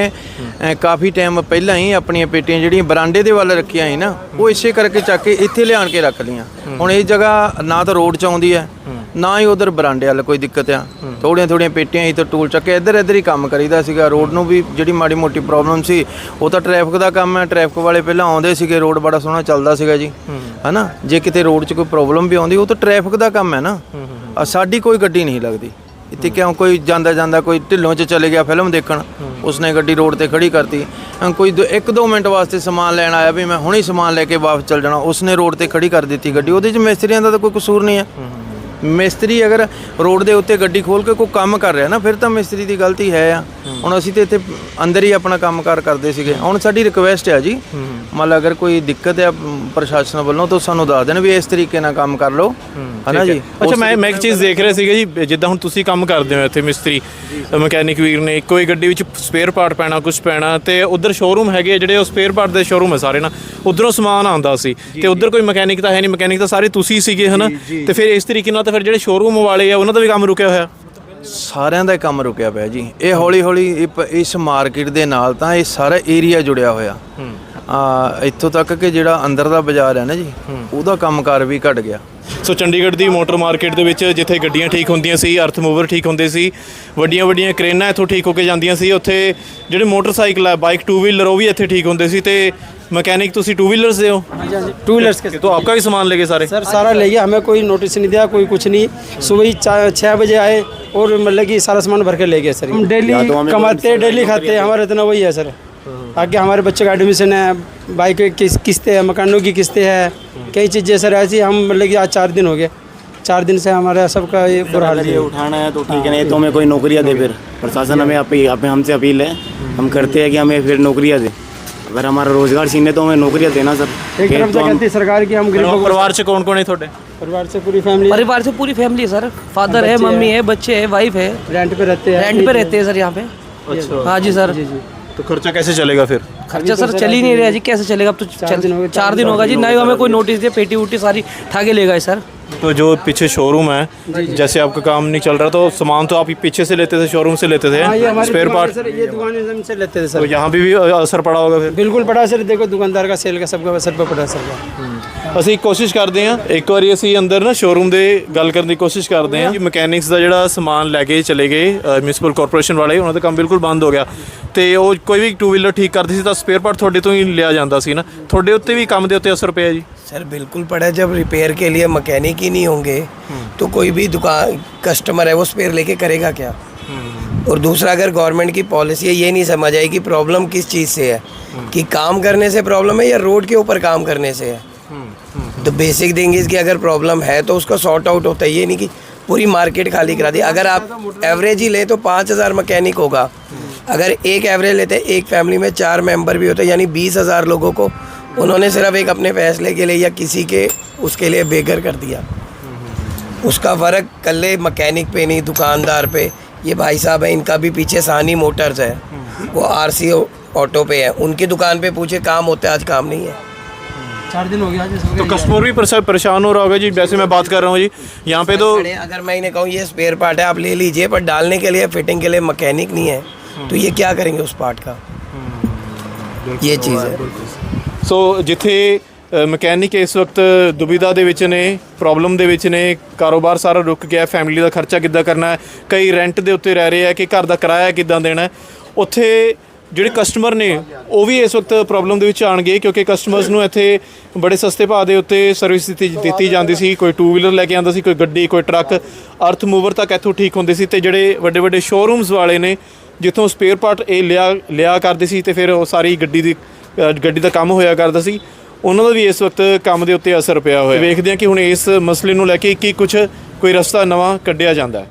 ਅ, ਕਾਫੀ ਟਾਈਮ ਪਹਿਲਾਂ ਹੀ ਆਪਣੀਆਂ ਪੇਟੀਆਂ ਜਿਹੜੀਆਂ ਬਰਾਂਡੇ ਦੇ ਵੱਲ ਰੱਖੀਆਂ ਸੀ ਨਾ ਉਹ ਇਸੇ ਕਰਕੇ ਚੱਕ ਕੇ ਇੱਥੇ ਲਿਆਣ ਕੇ ਰੱਖ ਲਈਆਂ। ਹੁਣ ਇਹ ਜਗ੍ਹਾ ਨਾ ਤਾਂ ਰੋਡ 'ਚ ਆਉਂਦੀ ਹੈ ਨਾ ਹੀ ਉਧਰ ਬਰਾਂਡੇ ਵਾਲ ਕੋਈ ਦਿੱਕਤ ਆ। ਥੋੜੀਆਂ ਥੋੜੀਆਂ ਪੇਟੀਆਂ ਹੀ ਤਾਂ ਟੂਲ ਚੱਕ ਇੱਧਰ ਇੱਧਰ ਹੀ ਕੰਮ ਕਰੀਦਾ ਸੀਗਾ। ਰੋਡ ਨੂੰ ਵੀ ਜਿਹੜੀ ਮਾੜੀ ਮੋਟੀ ਪ੍ਰੋਬਲਮ ਸੀ ਉਹ ਤਾਂ ਟ੍ਰੈਫਿਕ ਦਾ ਕੰਮ ਹੈ ਟ੍ਰੈਫਿਕ ਵਾਲੇ ਪਹਿਲਾਂ ਆਉਂਦੇ ਸੀਗੇ ਰੋਡ ਬੜਾ ਸੋਹਣਾ ਚੱਲਦਾ ਸੀਗਾ ਜੀ। ਹਨਾ? ਜੇ ਕਿਤੇ ਰੋਡ 'ਚ ਕੋਈ ਪ੍ਰੋਬਲਮ ਵੀ ਆਉਂਦੀ ਉਹ ਤਾਂ ਟ੍ਰੈਫਿਕ ਦਾ ਕੰਮ ਹੈ ਨਾ ਸਾਡੀ ਕੋਈ ਗੱਡੀ ਨਹੀਂ ਲੱਗਦੀ। ਇੱਥੇ ਕਿਉਂ ਕੋਈ ਜਾਂਦਾ ਜਾਂਦਾ ਕੋਈ ਢਿੱਲੋਂ 'ਚ ਚਲੇ ਗਿਆ ਫਿਲਮ ਦੇਖਣ ਉਸਨੇ ਗੱਡੀ ਰੋਡ ਤੇ ਖੜੀ ਕਰਤੀ। ਕੋਈ 1-2 ਮਿੰਟ ਵਾਸਤੇ ਸਮਾਨ ਲੈਣ ਆਇਆ ਵੀ ਮੈਂ ਹੁਣੇ ਸਮਾਨ ਲੈ ਕੇ ਵਾਪਸ ਚੱਲ ਜਾਣਾ। ਉਸਨੇ ਰੋਡ ਤੇ ਖੜੀ ਕਰ ਦਿੱਤੀ ਗੱਡੀ। ਉਹਦੇ 'ਚ ਮਿਸਤਰੀਆਂ ਦਾ ਤਾਂ ਕੋਈ ਕਸੂਰ ਨਹੀਂ ਹੈ। ਮਿਸਤਰੀ ਅਗਰ ਰੋਡ ਦੇ ਉੱਤੇ ਗੱਡੀ ਖੋਲ ਕੇ ਕੋਈ ਕੰਮ ਕਰ ਰਿਹਾ ਨਾ ਫਿਰ ਤਾਂ ਮਿਸਤਰੀ ਦੀ ਗਲਤੀ ਹੈ ਆ। ਹੁਣ ਅਸੀਂ ਤੇ ਇੱਥੇ ਅੰਦਰ ਹੀ ਆਪਣਾ ਕੰਮਕਾਰ ਕਰਦੇ ਸੀਗੇ। ਹੁਣ ਸਾਡੀ ਰਿਕੁਐਸਟ ਹੈ ਜੀ ਮਤਲਬ ਅਗਰ ਕੋਈ ਦਿੱਕਤ ਹੈ ਪ੍ਰਸ਼ਾਸਨ ਵੱਲੋਂ ਤਾਂ ਸਾਨੂੰ ਦੱਸ ਦੇਣ ਵੀ ਇਸ ਤਰੀਕੇ ਨਾਲ ਕੰਮ ਕਰ ਲਓ। ਹਨਾ ਜੀ? ਅੱਛਾ ਮੈਂ ਮੈਂ ਇੱਕ ਚੀਜ਼ ਦੇਖ ਰਿਹਾ ਸੀਗਾ ਜੀ ਜਿੱਦਾਂ ਹੁਣ ਤੁਸੀਂ ਕੰਮ ਕਰਦੇ ਹੋ ਇੱਥੇ ਮਿਸਤਰੀ ਮਕੈਨਿਕ ਵੀਰ ਨੇ ਕੋਈ ਗੱਡੀ ਵਿੱਚ ਸਪੇਅਰ ਪਾਰਟ ਪੈਣਾ ਕੁਝ ਪੈਣਾ ਤੇ ਉਧਰ ਸ਼ੋਰੂਮ ਹੈਗੇ ਜਿਹੜੇ ਉਹ ਸਪੇਅਰ ਪਾਰਟ ਦੇ ਸ਼ੋਰੂਮ ਹੈ ਸਾਰੇ ਨਾ ਉਧਰੋਂ ਸਮਾਨ ਆਉਂਦਾ ਸੀ। ਤੇ ਉਧਰ ਕੋਈ ਮਕੈਨਿਕ ਤਾਂ ਹੈ ਨਹੀਂ ਮਕੈਨਿਕ ਤਾਂ ਸਾਰੇ ਤੁਸੀਂ ਸੀਗੇ ਹਨਾ? ਤੇ ਫਿਰ ਇਸ ਤਰੀਕੇ ਨਾਲ ਫਿਰ ਜਿਹੜੇ ਸ਼ੋਰੂਮ ਵਾਲੇ ਆ ਉਹਨਾਂ ਦਾ ਵੀ ਕੰਮ ਰੁਕਿਆ ਹੋਇਆ? ਸਾਰਿਆਂ ਦਾ ਕੰਮ ਰੁਕਿਆ ਪਿਆ ਜੀ। ਇਹ ਹੌਲੀ ਹੌਲੀ ਇਸ ਮਾਰਕੀਟ ਦੇ ਨਾਲ ਤਾਂ ਇਹ ਸਾਰਾ ਏਰੀਆ ਜੁੜਿਆ ਹੋਇਆ। ਇੱਥੋਂ ਤੱਕ ਕਿ ਜਿਹੜਾ ਅੰਦਰ ਦਾ ਬਾਜ਼ਾਰ ਹੈ ਨਾ ਜੀ ਉਹਦਾ ਕੰਮਕਾਰ ਵੀ ਘਟ ਗਿਆ ਸੋ ਚੰਡੀਗੜ੍ਹ ਦੀ ਮੋਟਰ ਮਾਰਕੀਟ ਦੇ ਵਿੱਚ ਜਿੱਥੇ ਗੱਡੀਆਂ ਠੀਕ ਹੁੰਦੀਆਂ ਸੀ ਅਰਥ ਮੂਵਰ ਠੀਕ ਹੁੰਦੇ ਸੀ ਵੱਡੀਆਂ ਵੱਡੀਆਂ ਕਰੇਨਾਂ ਇੱਥੋਂ ਠੀਕ ਹੋ ਕੇ ਜਾਂਦੀਆਂ ਸੀ ਉੱਥੇ ਜਿਹੜੇ ਮੋਟਰਸਾਈਕਲ ਹੈ ਬਾਈਕ ਟੂ ਵੀਲਰ ਉਹ ਵੀ ਇੱਥੇ ਠੀਕ ਹੁੰਦੇ ਸੀ ਤੇ मैकेनिक तो टू व्हीलर्स से हो टू व्हीलर्स के तो आपका भी सामान लेके सारे सर सारा ले गया हमें कोई नोटिस नहीं दिया कोई कुछ नहीं सुबह ही चा- छः बजे आए और मतलब कि सारा सामान भर के ले गए सर हम डेली कमाते डेली खाते हमारा इतना वही है सर आगे हमारे बच्चों का एडमिशन है बाइक की किस किस्तें है मकानों की किस्तें है कई चीज़ें सर ऐसी हम मतलब कि आज चार दिन हो गए। चार दिन से हमारा सबका ये बुरा हाल है। उठाना है तो ठीक है नहीं तो हमें कोई नौकरियाँ दे फिर। प्रशासन हमें अपी- अपने हमसे अपील है। हम करते हैं कि हमें फिर नौकरियाँ दे। अगर हमारा रोज़गार छीने तो हमें नौकरियाँ देना सर। एक तरफ़ तो हम- कहती सरकार की हम गरीबों परिवार से कौन कौन है थोड़े परिवार से पूरी फैमिली परिवार से पूरी फैमिली सर। फादर है मम्मी है। बच्चे है वाइफ है। रेंट पे रहते हैं। रेंट पे रहते हैं सर यहाँ पे। अच्छा। हाँ जी सर। तो खर्चा कैसे चलेगा फिर? खर्चा सर चल ही नहीं रहा जी कैसे चलेगा? अब तो चार दिन होगा चार दिन होगा जी ना ही हमें कोई नोटिस दिया पेटी वूटी सारी ठाके लेगा गए सर। तो जो पीछे शोरूम है जैसे आपका काम नहीं चल रहा तो सामान तो आप पीछे से लेते थे शोरूम से लेते थे हाँ स्पेयर पार्ट सर ये दुकान से लेते थे सर। तो यहाँ भी, भी असर पड़ा होगा फिर? बिल्कुल पड़ा सर देखो दुकानदार का सेल का सबका असर पर पड़ा सर ਅਸੀਂ ਕੋਸ਼ਿਸ਼ ਕਰਦੇ ਹਾਂ ਇੱਕ ਵਾਰੀ ਅਸੀਂ ਅੰਦਰ ਨਾ ਸ਼ੋਰੂਮ ਦੇ ਗੱਲ ਕਰਨ ਦੀ ਕੋਸ਼ਿਸ਼ ਕਰਦੇ ਹਾਂ ਮਕੈਨਿਕਸ ਦਾ ਜਿਹੜਾ ਸਮਾਨ ਲੈ ਕੇ ਚਲੇ ਗਏ ਮਿਊਨਿਸਪਲ ਕਾਰਪੋਰੇਸ਼ਨ ਵਾਲੇ ਉਹਨਾਂ ਦਾ ਕੰਮ ਬਿਲਕੁਲ ਬੰਦ ਹੋ ਗਿਆ ਤੇ ਉਹ ਕੋਈ ਵੀ ਟੂ ਵੀਲਰ ਠੀਕ ਕਰਦੀ ਸੀ ਤਾਂ ਸਪੇਅਰ ਪਾਰਟ ਤੁਹਾਡੇ ਤੋਂ ਹੀ ਲਿਆ ਜਾਂਦਾ ਸੀ ਨਾ ਤੁਹਾਡੇ ਉੱਤੇ ਵੀ ਕੰਮ ਦੇ ਉੱਤੇ ਅਸਰ ਪਿਆ ਜੀ सर बिल्कुल पड़ा जब रिपेयर के लिए मैकेनिक ही नहीं होंगे तो कोई भी दुकान कस्टमर है वो स्पेयर लेके करेगा क्या और दूसरा अगर गवर्नमेंट की पॉलिसी है ये नहीं समझ आई कि प्रॉब्लम किस चीज़ से है कि काम करने से प्रॉब्लम है या रोड के ऊपर काम करने से है तो बेसिक थिंग इज़ कि अगर प्रॉब्लम है तो उसका सॉर्ट आउट होता है। ये नहीं कि पूरी मार्केट खाली करा दी। अगर आप एवरेज ही ले तो पाँच हज़ार मकैनिक होगा। अगर एक एवरेज लेते हैं, एक फैमिली में चार मेंबर भी होते हैं, यानी बीस हज़ार लोगों को उन्होंने सिर्फ़ एक अपने फैसले के लिए या किसी के उसके लिए बेघर कर दिया। उसका फ़र्क कल्ले मकैनिक पे नहीं, दुकानदार पे। ये भाई साहब हैं, इनका भी पीछे सानी मोटर्स है। वो आरसी ऑटो पे है। उनकी दुकान पे पूछे, काम होता है, आज काम नहीं है। चार दिन हो गया आज तो कस्टमर भी परेशा- परेशान हो रहा होगा जी वैसे मैं बात कर रहा हूँ जी यहाँ पे तो खड़े हैं, अगर मैं इन्हें कहूँ ये स्पेयर पार्ट है आप ले लीजिए पर डालने के लिए फिटिंग के लिए मैकेनिक नहीं है तो ये क्या करेंगे उस पार्ट का ये चीज़ है ਸੋ ਜਿੱਥੇ ਮਕੈਨਿਕ ਇਸ ਵਕਤ ਦੁਬਿਧਾ ਦੇ ਵਿੱਚ ਨੇ ਪ੍ਰੋਬਲਮ ਦੇ ਵਿੱਚ ਨੇ ਕਾਰੋਬਾਰ ਸਾਰਾ ਰੁਕ ਗਿਆ ਫੈਮਿਲੀ ਦਾ ਖਰਚਾ ਕਿੱਦਾਂ ਕਰਨਾ ਹੈ ਕਈ ਰੈਂਟ ਦੇ ਉੱਤੇ ਰਹਿ ਰਹੇ ਆ ਕਿ ਘਰ ਦਾ ਕਿਰਾਇਆ ਕਿੱਦਾਂ ਦੇਣਾ ਹੈ ਉੱਥੇ ਜਿਹੜੇ ਕਸਟਮਰ ਨੇ, ਉਹ ਵੀ ਇਸ ਵਕਤ ਪ੍ਰੋਬਲਮ ਦੇ ਵਿੱਚ ਆਣਗੇ ਕਿਉਂਕਿ ਕਸਟਮਰਸ ਨੂੰ ਇੱਥੇ ਬੜੇ ਸਸਤੇ ਭਾਅ ਦੇ ਉੱਤੇ ਸਰਵਿਸ ਦਿੱਤੀ ਦਿੱਤੀ ਜਾਂਦੀ ਸੀ। ਕੋਈ ਟੂ ਵੀਲਰ ਲੈ ਕੇ ਆਉਂਦਾ ਸੀ, ਕੋਈ ਗੱਡੀ, ਕੋਈ ਟਰੱਕ ਅਰਥ ਮੂਵਰ ਤੱਕ ਇੱਥੋਂ ਠੀਕ ਹੁੰਦੇ ਸੀ ਤੇ ਜਿਹੜੇ ਵੱਡੇ ਵੱਡੇ ਸ਼ੋਰੂਮਸ ਵਾਲੇ ਨੇ, ਜਿੱਥੋਂ ਸਪੇਅਰ ਪਾਰਟ ਇਹ ਲਿਆ ਲਿਆ ਕਰਦੇ ਸੀ ਤੇ ਫਿਰ ਉਹ ਸਾਰੀ ਗੱਡੀ ਦੀ ਗੱਡੀ ਦਾ ਕੰਮ ਹੋਇਆ ਕਰਦਾ ਸੀ। ਉਹਨਾਂ ਦਾ ਵੀ ਇਸ ਵਕਤ ਕੰਮ ਦੇ ਉੱਤੇ ਅਸਰ ਪਿਆ ਹੋਇਆ। ਵੇਖਦੇ ਹਾਂ ਕਿ ਹੁਣ ਇਸ ਮਸਲੇ ਨੂੰ ਲੈ ਕੇ ਕੀ ਕੁਝ ਕੋਈ ਰਸਤਾ ਨਵਾਂ ਕੱਢਿਆ ਜਾਂਦਾ